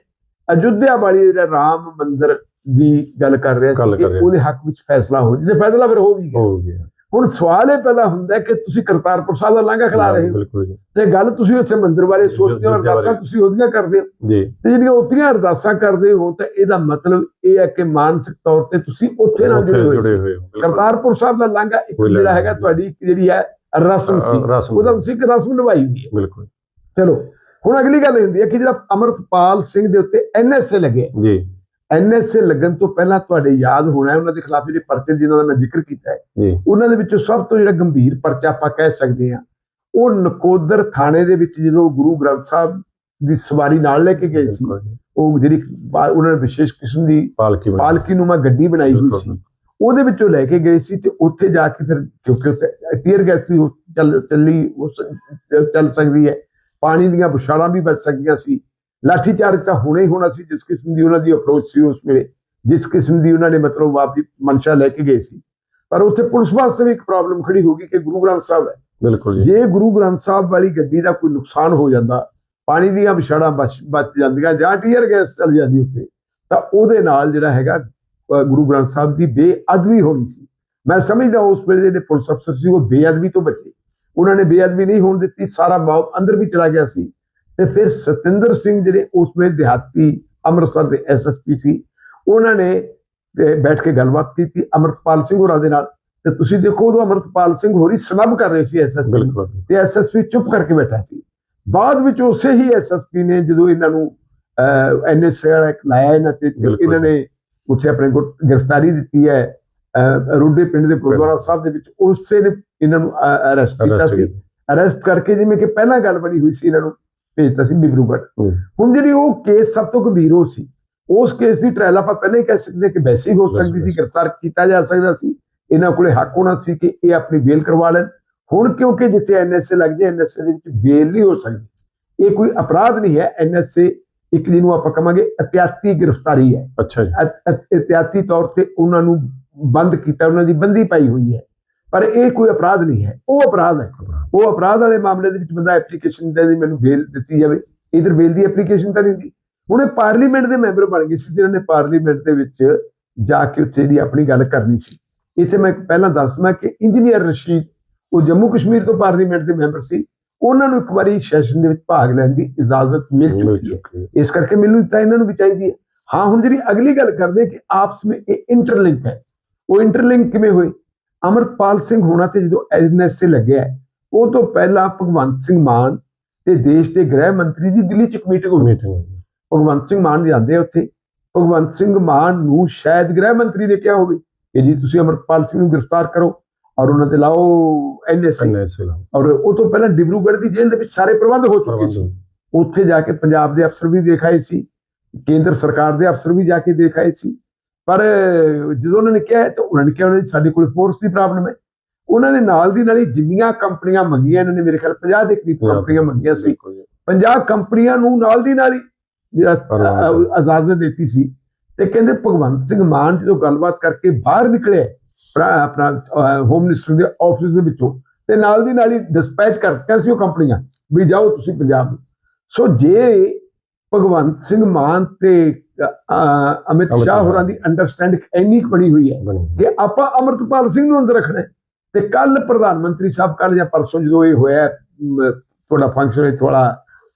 S2: ਅਯੁੱਧਿਆ ਵਾਲੀ ਜਿਹੜਾ ਰਾਮ ਮੰਦਿਰ ਦੀ ਗੱਲ ਕਰ ਰਿਹਾ ਸੀ ਕਿ। ਉਹਦੇ ਹੱਕ ਵਿੱਚ ਫੈਸਲਾ ਹੋ ਜੇ। ਫੈਸਲਾ ਫਿਰ ਹੋ ਵੀ ਗਿਆ।
S1: ਹੋ ਗਿਆ।
S2: ਹੁਣ ਸਵਾਲ ਇਹ ਪੈਦਾ ਹੁੰਦਾ ਕਿ ਤੁਸੀਂ ਕਰਤਾਰਪੁਰ ਸਾਹਿਬ ਦਾ ਲਾਂਘਾ ਖਿਲਾ ਰਹੇ ਹੋ। ਤੇ ਗੱਲ ਤੁਸੀਂ ਉੱਥੇ ਮੰਦਿਰ ਬਾਰੇ ਸੋਚਦੇ ਹੋ। ਅਰਦਾਸਾਂ ਤੁਸੀਂ ਉਹਦੀਆਂ ਕਰਦੇ ਹੋ।
S1: ਜੀ।
S2: ਤੇ ਜਿਹੜੀਆਂ ਉੱਥੀਆਂ ਅਰਦਾਸਾਂ ਕਰਦੇ ਹੋ ਤਾਂ ਇਹਦਾ ਮਤਲਬ ਇਹ ਹੈ ਕਿ ਮਾਨਸਿਕ ਤੌਰ ਤੇ ਤੁਸੀਂ ਉੱਥੇ ਨਾਲ ਜੁੜੇ ਹੋਏ
S1: ਹੋ।
S2: ਕਰਤਾਰਪੁਰ ਸਾਹਿਬ ਦਾ ਲਾਂਘਾ ਇੱਕ ਜਿਹੜਾ ਹੈਗਾ। ਤੁਹਾਡੀ ਜਿਹੜੀ ਹੈ ਰਸਮ ਸੀ। ਉਹਦਾ। ਤੁਸੀਂ ਇੱਕ ਰਸਮ ਨਿਭਾਈ ਹੋਈ ਹੈ।
S1: ਬਿਲਕੁਲ।
S2: ਚਲੋ। ਹੁਣ ਅਗਲੀ ਗੱਲ ਇਹ ਹੁੰਦੀ ਹੈ ਕਿ ਜਿਹੜਾ ਅਮਰਤਪਾਲ ਸਿੰਘ ਦੇ ਉੱਤੇ ਐਨਐਸਏ ਲੱਗੇ
S1: ਜੀ
S2: ਐਨਐਸਏ ਲੱਗਣ ਤੋਂ ਪਹਿਲਾਂ ਤੁਹਾਡੇ ਯਾਦ ਹੋਣਾ ਹੈ ਉਹਨਾਂ ਦੇ ਖਿਲਾਫ ਜਿਹੜੇ ਪਰਚੇ ਜਿਨ੍ਹਾਂ ਦਾ ਮੈਂ ਜ਼ਿਕਰ ਕੀਤਾ ਹੈ ਉਹਨਾਂ ਦੇ ਵਿੱਚੋਂ ਸਭ ਤੋਂ ਜਿਹੜਾ ਗੰਭੀਰ ਪਰਚਾ ਆਪਾਂ ਕਹਿ ਸਕਦੇ ਹਾਂ ਉਹ ਨਕੋਦਰ ਥਾਣੇ ਦੇ ਵਿੱਚ ਜਦੋਂ ਗੁਰੂ ਗ੍ਰੰਥ ਸਾਹਿਬ ਦੀ ਸਵਾਰੀ ਨਾਲ ਲੈ ਕੇ ਗਏ ਸੀ। ਉਹ ਜਿਹੜੀ ਉਹਨਾਂ ਨੇ ਵਿਸ਼ੇਸ਼ ਕਿਸਮ ਦੀ
S1: ਪਾਲਕੀ।
S2: ਪਾਲਕੀ ਨੂੰ ਮੈਂ ਗੱਡੀ ਬਣਾਈ ਹੋਈ ਸੀ। ਉਹਦੇ ਵਿੱਚੋਂ ਲੈ ਕੇ ਗਏ ਸੀ ਤੇ ਉੱਥੇ ਜਾ ਕੇ ਫਿਰ ਕਿਉਂਕਿ ਉੱਥੇ ਟੀਅਰ ਗੈਸ ਉਹ ਚੱਲ ਚੱਲੀ ਉਸ ਚੱਲ ਸਕਦੀ ਹੈ ਪਾਣੀ ਦੀਆਂ ਬੁਛਾੜਾਂ ਵੀ ਬਚ ਸਕਦੀਆਂ ਸੀ। ਲਾਠੀ ਚਾਰਜ ਤਾਂ ਹੋਣਾ ਹੀ ਹੋਣਾ ਸੀ ਜਿਸ ਕਿਸਮ ਦੀ ਉਹਨਾਂ ਦੀ ਅਪਰੋਚ ਸੀ ਉਸ ਵੇਲੇ ਜਿਸ ਕਿਸਮ ਦੀ ਉਹਨਾਂ ਨੇ ਮਤਲਬ ਆਪਦੀ ਮਨਸ਼ਾ ਲੈ ਕੇ ਗਏ ਸੀ। ਪਰ ਉੱਥੇ ਪੁਲਿਸ ਵਾਸਤੇ ਵੀ ਇੱਕ ਪ੍ਰੋਬਲਮ ਖੜੀ ਹੋ ਗਈ ਕਿ ਗੁਰੂ ਗ੍ਰੰਥ ਸਾਹਿਬ ਹੈ।
S1: ਬਿਲਕੁਲ ਜੀ।
S2: ਜੇ ਗੁਰੂ ਗ੍ਰੰਥ ਸਾਹਿਬ ਵਾਲੀ ਗੱਡੀ ਦਾ ਕੋਈ ਨੁਕਸਾਨ ਹੋ ਜਾਂਦਾ ਪਾਣੀ ਦੀਆਂ ਵਿਛਾੜਾਂ ਬਚ ਜਾਂਦੀਆਂ ਜਾਂ ਟੀਅਰ ਗੈਸ ਚੱਲ ਜਾਂਦੀ ਉੱਤੇ ਤਾਂ ਉਹਦੇ ਨਾਲ ਜਿਹੜਾ ਹੈਗਾ ਗੁਰੂ ਗ੍ਰੰਥ ਸਾਹਿਬ ਦੀ ਬੇਅਦਬੀ ਹੋਣੀ ਸੀ। ਮੈਂ ਸਮਝਦਾ ਉਸ ਵੇਲੇ ਜਿਹੜੇ ਪੁਲਿਸ ਅਫਸਰ ਸੀ ਉਹ ਬੇਅਦਬੀ ਤੋਂ ਬਚੇ। ਉਹਨਾਂ ਨੇ ਬੇਅਦਬੀ ਨਹੀਂ ਹੋਣ ਦਿੱਤੀ ਸਾਰਾ ਮਾਹੌਲ ਅੰਦਰ ਵੀ ਚਲਾ ਗਿਆ ਸੀ। ਤੇ ਫਿਰ ਸਤਿੰਦਰ ਸਿੰਘ ਜਿਹੜੇ ਉਸ ਵੇਲੇ ਦਿਹਾਤੀ ਅੰਮ੍ਰਿਤਸਰ ਦੇ ਐਸਐਸਪੀ ਸੀ ਉਹਨਾਂ ਨੇ ਬੈਠ ਕੇ ਗੱਲਬਾਤ ਕੀਤੀ ਅਮਰਤਪਾਲ ਸਿੰਘ ਹੋਰਾਂ ਦੇ ਨਾਲ। ਤੇ ਤੁਸੀਂ ਦੇਖੋ ਉਦੋਂ ਅਮਰਤਪਾਲ ਸਿੰਘ ਹੋਰੀ ਸਨਬ ਕਰ ਰਹੇ ਸੀ ਐਸਐਸਪੀ ਤੇ ਐਸਐਸਪੀ ਚੁੱਪ ਕਰਕੇ ਬੈਠਾ ਸੀ। ਬਾਅਦ ਵਿੱਚ ਉਸੇ ਹੀ ਐਸਐਸਪੀ ਨੇ ਜਦੋਂ ਇਹਨਾਂ ਨੂੰ ਐਨਐਸਏ ਵਾਲਾ ਇੱਕ ਲਾਇਆ ਇਹਨਾਂ ਤੇ। ਇਹਨਾਂ ਨੇ ਉੱਥੇ ਆਪਣੇ ਗ੍ਰਿਫਤਾਰੀ ਦਿੱਤੀ ਹੈ। ਰੋਡੇ ਪਿੰਡ ਦੇ ਗੁਰਦੁਆਰਾ ਸਾਹਿਬ ਦੇ ਵਿੱਚ ਉਸੇ ਨੇ ਇਹਨਾਂ ਨੂੰ ਅਰੈਸਟ ਕੀਤਾ ਸੀ। ਅਰੈਸਟ ਕਰਕੇ ਜਿਵੇਂ ਕਿ ਪਹਿਲਾਂ ਗੱਲ ਬਣੀ ਹੋਈ ਸੀ ਇਹਨਾਂ ਨੂੰ ਭੇਜਤਾ ਸੀ ਡਿਬਰੂਗੜ੍ਹ। ਹੁਣ ਜਿਹੜੀ ਉਹ ਕੇਸ ਸਭ ਤੋਂ ਗੰਭੀਰ ਹੋ ਸੀ। ਉਸ ਕੇਸ ਦੀ ਟ੍ਰਾਇਲ ਆਪਾਂ ਪਹਿਲਾਂ ਹੀ ਕਹਿ ਸਕਦੇ ਕਿ ਵੈਸੇ ਹੀ ਸਕਦੀ ਸੀ। ਗ੍ਰਿਫਤਾਰ ਕੀਤਾ ਜਾ ਸਕਦਾ ਸੀ। ਇਹਨਾਂ ਕੋਲੇ ਹੱਕ ਹੋਣਾ ਸੀ ਕਿ ਇਹ ਆਪਣੀ ਬੇਲ ਕਰਵਾ ਲੈਣ। ਹੁਣ ਕਿਉਂਕਿ ਜਿੱਥੇ ਐਨਐਸਏ ਲੱਗ ਜਾਏ ਐਨਐਸਏ ਦੇ ਵਿੱਚ ਬੇਲ ਨਹੀਂ ਹੋ ਸਕਦੀ। ਇਹ ਕੋਈ ਅਪਰਾਧ ਨਹੀਂ ਹੈ। ਐਨਐਸਏ ਇੱਕ ਜਿਹਨੂੰ ਆਪਾਂ ਕਹਾਂਗੇ ਅਤਿਆਤੀ ਗ੍ਰਿਫਤਾਰੀ ਹੈ।
S1: ਅੱਛਾ ਜੀ।
S2: ਅ- ਅ- ਇhtiyati ਤੌਰ ਤੇ ਉਹਨਾਂ ਨੂੰ ਬੰਦ ਕੀਤਾ ਉਹਨਾਂ ਦੀ ਬੰਦੀ ਪਾਈ ਹੋਈ ਹੈ। ਪਰ ਇਹ ਕੋਈ ਅਪਰਾਧ ਨਹੀਂ ਹੈ। ਉਹ ਅਪਰਾਧ ਹੈ। ਉਹ ਅਪਰਾਧ ਵਾਲੇ ਮਾਮਲੇ ਦੇ ਵਿੱਚ ਬੰਦਾ ਐਪਲੀਕੇਸ਼ਨ ਦੇ ਦੀ ਮੈਨੂੰ ਬੇਲ ਦਿੱਤੀ ਜਾਵੇ। ਇਧਰ ਬੇਲ ਦੀ ਐਪਲੀਕੇਸ਼ਨ ਤਾਂ ਨਹੀਂ ਦੀ। ਹੁਣ ਇਹ ਪਾਰਲੀਮੈਂਟ ਦੇ ਮੈਂਬਰ ਬਣ ਗਏ ਸੀ ਜਿਨ੍ਹਾਂ ਨੇ ਪਾਰਲੀਮੈਂਟ ਦੇ ਵਿੱਚ ਜਾ ਕੇ ਉੱਥੇ ਜਿਹੜੀ ਆਪਣੀ ਗੱਲ ਕਰਨੀ ਸੀ। ਇੱਥੇ ਮੈਂ ਪਹਿਲਾਂ ਦੱਸਣਾ ਕਿ ਇੰਜੀਨੀਅਰ ਰਸ਼ੀਦ ਉਹ ਜੰਮੂ ਕਸ਼ਮੀਰ ਤੋਂ ਪਾਰਲੀਮੈਂਟ ਦੇ ਮੈਂਬਰ ਸੀ। ਉਹਨਾਂ ਨੂੰ ਇੱਕ ਵਾਰੀ ਸੈਸ਼ਨ ਦੇ ਵਿੱਚ ਭਾਗ ਲੈਣ ਦੀ ਇਜਾਜ਼ਤ ਮਿਲ
S1: ਮਿਲ
S2: ਚੁੱਕੀ ਹੈ।
S1: ਚੁੱਕੀ ਹੈ।
S2: ਇਸ ਕਰਕੇ ਮੈਨੂੰ ਤਾਂ ਇਹਨਾਂ ਨੂੰ ਵੀ ਚਾਹੀਦੀ ਹੈ। ਹਾਂ ਹੁਣ ਜਿਹੜੀ ਅਗਲੀ ਗੱਲ ਕਰਦੇ ਕਿ ਆਪਸ ਵਿੱਚ ਇਹ ਇੰਟਰਲਿੰਕ ਹੈ। ਉਹ ਇੰਟਰਲਿੰਕ ਕਿਵੇਂ ਹੋਏ ਅਮਰਪਾਲ ਸਿੰਘ ਹੋਣਾ ਤੇ ਜਦੋਂ ਐਨਐਸਏ ਲੱਗਿਆ ਉਹ ਤੋਂ ਪਹਿਲਾਂ ਭਗਵੰਤ ਸਿੰਘ ਮਾਨ ਤੇ ਦੇਸ਼ ਦੇ ਗ੍ਰਹਿ ਮੰਤਰੀ ਦੀ ਦਿੱਲੀ ਚ ਮੀਟਿੰਗ ਹੋਈ।
S1: ਮੀਟਿੰਗ ਹੋਈ।
S2: ਭਗਵੰਤ ਸਿੰਘ ਮਾਨ ਜਾਂਦੇ ਉੱਥੇ। ਭਗਵੰਤ ਸਿੰਘ ਮਾਨ ਨੂੰ ਸ਼ਾਇਦ ਗ੍ਰਹਿ ਮੰਤਰੀ ਨੇ ਕਿਹਾ ਹੋਵੇ ਕਿ ਜੀ ਤੁਸੀਂ ਅਮਰਪਾਲ ਸਿੰਘ ਨੂੰ ਗ੍ਰਿਫਤਾਰ ਕਰੋ ਔਰ ਉਹਨਾਂ ਤੇ ਲਾਓ ਐਨਐਸਏ ਔਰ ਉਹ ਤੋਂ ਪਹਿਲਾਂ ਡਿਬਰੂਗੜ੍ਹ ਦੀ ਜੇਲ੍ਹ ਦੇ ਵਿੱਚ ਸਾਰੇ ਪ੍ਰਬੰਧ ਹੋ ਚੁੱਕੇ ਸੀ। ਉੱਥੇ ਜਾ ਕੇ ਪੰਜਾਬ ਦੇ ਅਫਸਰ ਵੀ ਦੇਖਾਏ ਸੀ ਕੇਂਦਰ ਸਰਕਾਰ ਦੇ ਅਫਸਰ ਵੀ ਜਾ ਕੇ ਦੇਖਾਏ ਸੀ। ਪਰ ਜਦੋਂ ਉਹਨਾਂ ਨੇ ਕਿਹਾ ਤਾਂ ਉਹਨਾਂ ਨੇ ਕਿਹਾ ਉਹਨਾਂ ਦੀ ਸਾਡੇ ਕੋਲ ਫੋਰਸ ਦੀ ਪ੍ਰੋਬਲਮ ਹੈ। ਉਹਨਾਂ ਨੇ ਨਾਲ ਦੀ ਨਾਲ ਹੀ ਜਿੰਨੀਆਂ ਕੰਪਨੀਆਂ ਮੰਗੀਆਂ ਇਹਨਾਂ ਨੇ ਮੇਰੇ ਖਿਆਲ 50 ਦੇ ਕਰੀਬ ਕੰਪਨੀਆਂ ਮੰਗੀਆਂ ਸੀ।
S1: ਬਿਲਕੁਲ ਜੀ।
S2: 50 ਕੰਪਨੀਆਂ ਨੂੰ ਨਾਲ ਦੀ ਨਾਲ ਹੀ ਜਿਹੜਾ ਇਜਾਜ਼ਤ ਦਿੱਤੀ ਸੀ। ਤੇ ਕਹਿੰਦੇ ਭਗਵੰਤ ਸਿੰਘ ਮਾਨ ਜਦੋਂ ਗੱਲਬਾਤ ਕਰਕੇ ਬਾਹਰ ਨਿਕਲੇ ਆਪਣਾ- ਹੋਮ ਮਿਨਿਸਟਰ ਦੇ ਆਫਿਸ ਦੇ ਵਿੱਚੋਂ ਤੇ ਨਾਲ ਦੀ ਨਾਲ ਹੀ ਡਿਸਪੈਚ ਕਰਤੀਆਂ ਸੀ ਉਹ ਕੰਪਨੀਆਂ ਵੀ ਜਾਓ ਤੁਸੀਂ ਪੰਜਾਬ ਸੋ ਜੇ ਭਗਵੰਤ ਸਿੰਘ ਮਾਨ ਤੇ ਅਮਿਤ ਸ਼ਾਹ। ਹੋਰਾਂ ਦੀ ਅੰਡਰਸਟੈਂਡਿੰਗ ਇੰਨੀ ਬਣੀ ਹੋਈ ਹੈ ਕਿ ਆਪਾਂ ਅਮਰਤਪਾਲ ਸਿੰਘ ਨੂੰ ਅੰਦਰ ਰੱਖਣਾ। ਤੇ ਕੱਲ ਪ੍ਰਧਾਨ ਮੰਤਰੀ ਸਾਹਿਬ ਕੱਲ ਜਾਂ ਪਰਸੋਂ ਜਦੋਂ ਇਹ ਹੋਇਆ ਤੁਹਾਡਾ ਫੰਕਸ਼ਨ ਹੈ ਥੋੜਾ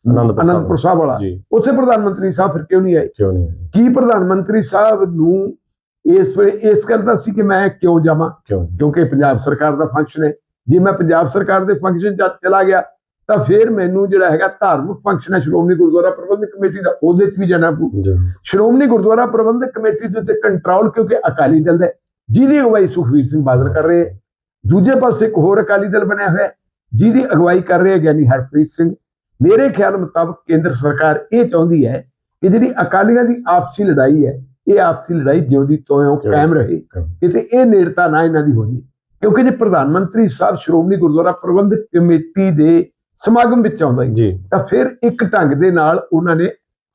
S1: ਅਨੰਦਪੁਰ ਸਾਹਿਬ।
S2: ਵਾਲਾ ਉੱਥੇ ਪ੍ਰਧਾਨ ਮੰਤਰੀ ਸਾਹਿਬ ਫਿਰ ਕਿਉਂ ਨਹੀਂ ਆਏ
S1: ਕਿਉਂ ਨਹੀਂ?
S2: ਕੀ ਪ੍ਰਧਾਨ ਮੰਤਰੀ ਸਾਹਿਬ ਨੂੰ ਇਸ ਵੇਲੇ ਇਸ ਕਰਦਾ ਸੀ ਕਿ ਮੈਂ ਕਿਉਂ ਜਾਵਾਂ
S1: ਕਿਉਂ
S2: ਕਿਉਂਕਿ ਪੰਜਾਬ ਸਰਕਾਰ ਦਾ ਫੰਕਸ਼ਨ ਹੈ ਜੇ ਮੈਂ ਪੰਜਾਬ ਸਰਕਾਰ ਦੇ ਫੰਕਸ਼ਨ 'ਚ ਚਲਾ ਗਿਆ ਤਾਂ ਫਿਰ ਮੈਨੂੰ ਜਿਹੜਾ ਹੈਗਾ ਧਾਰਮਿਕ ਫੰਕਸ਼ਨ ਹੈ ਸ਼੍ਰੋਮਣੀ ਗੁਰਦੁਆਰਾ ਪ੍ਰਬੰਧਕ ਕਮੇਟੀ ਦਾ ਉਹਦੇ 'ਚ ਵੀ ਜਾਣਾ ਪਊ। ਸ਼੍ਰੋਮਣੀ ਗੁਰਦੁਆਰਾ ਪ੍ਰਬੰਧਕ ਕਮੇਟੀ ਦੇ ਉੱਤੇ ਕੰਟਰੋਲ ਕਿਉਂਕਿ ਅਕਾਲੀ ਦਲ ਦਾ ਜਿਹਦੀ ਅਗਵਾਈ ਸੁਖਵੀਰ ਸਿੰਘ ਬਾਦਲ ਕਰ ਰਹੇ ਦੂਜੇ ਪਾਸੇ ਇੱਕ ਹੋਰ ਅਕਾਲੀ ਦਲ ਬਣਿਆ ਹੋਇਆ ਜਿਹਦੀ ਅਗਵਾਈ ਕਰ ਰਹੇ ਗਿਆਨੀ ਹਰਪ੍ਰੀਤ ਸਿੰਘ। ਮੇਰੇ ਖਿਆਲ ਮੁਤਾਬਕ ਕੇਂਦਰ ਸਰਕਾਰ ਇਹ ਚਾਹੁੰਦੀ ਹੈ ਕਿ ਜਿਹੜੀ ਅਕਾਲੀਆਂ ਦੀ ਆਪਸੀ ਲੜਾਈ ਹੈ ਇਹ ਆਪਸੀ ਲੜਾਈ ਜਿਉਂਦੀ ਤੋਇਓ ਕਾਇਮ ਰਹੇ। ਕਿਤੇ ਇਹ ਨੇੜਤਾ ਨਾ ਇਹਨਾਂ ਦੀ ਹੋ ਜੇ ਕਿਉਂਕਿ ਜੇ ਪ੍ਰਧਾਨ ਮੰਤਰੀ ਸਾਹਿਬ ਸ਼੍ਰੋਮਣੀ ਗੁਰਦੁਆਰਾ ਪ੍ਰਬੰਧਕ ਕਮੇਟੀ ਦੇ ਸਮਾਗਮ ਵਿੱਚ ਆਉਂਦਾ
S1: ਜੀ।
S2: ਤਾਂ ਫਿਰ ਇੱਕ ਢੰਗ ਦੇ ਨਾਲ ਉਹਨਾਂ ਨੇ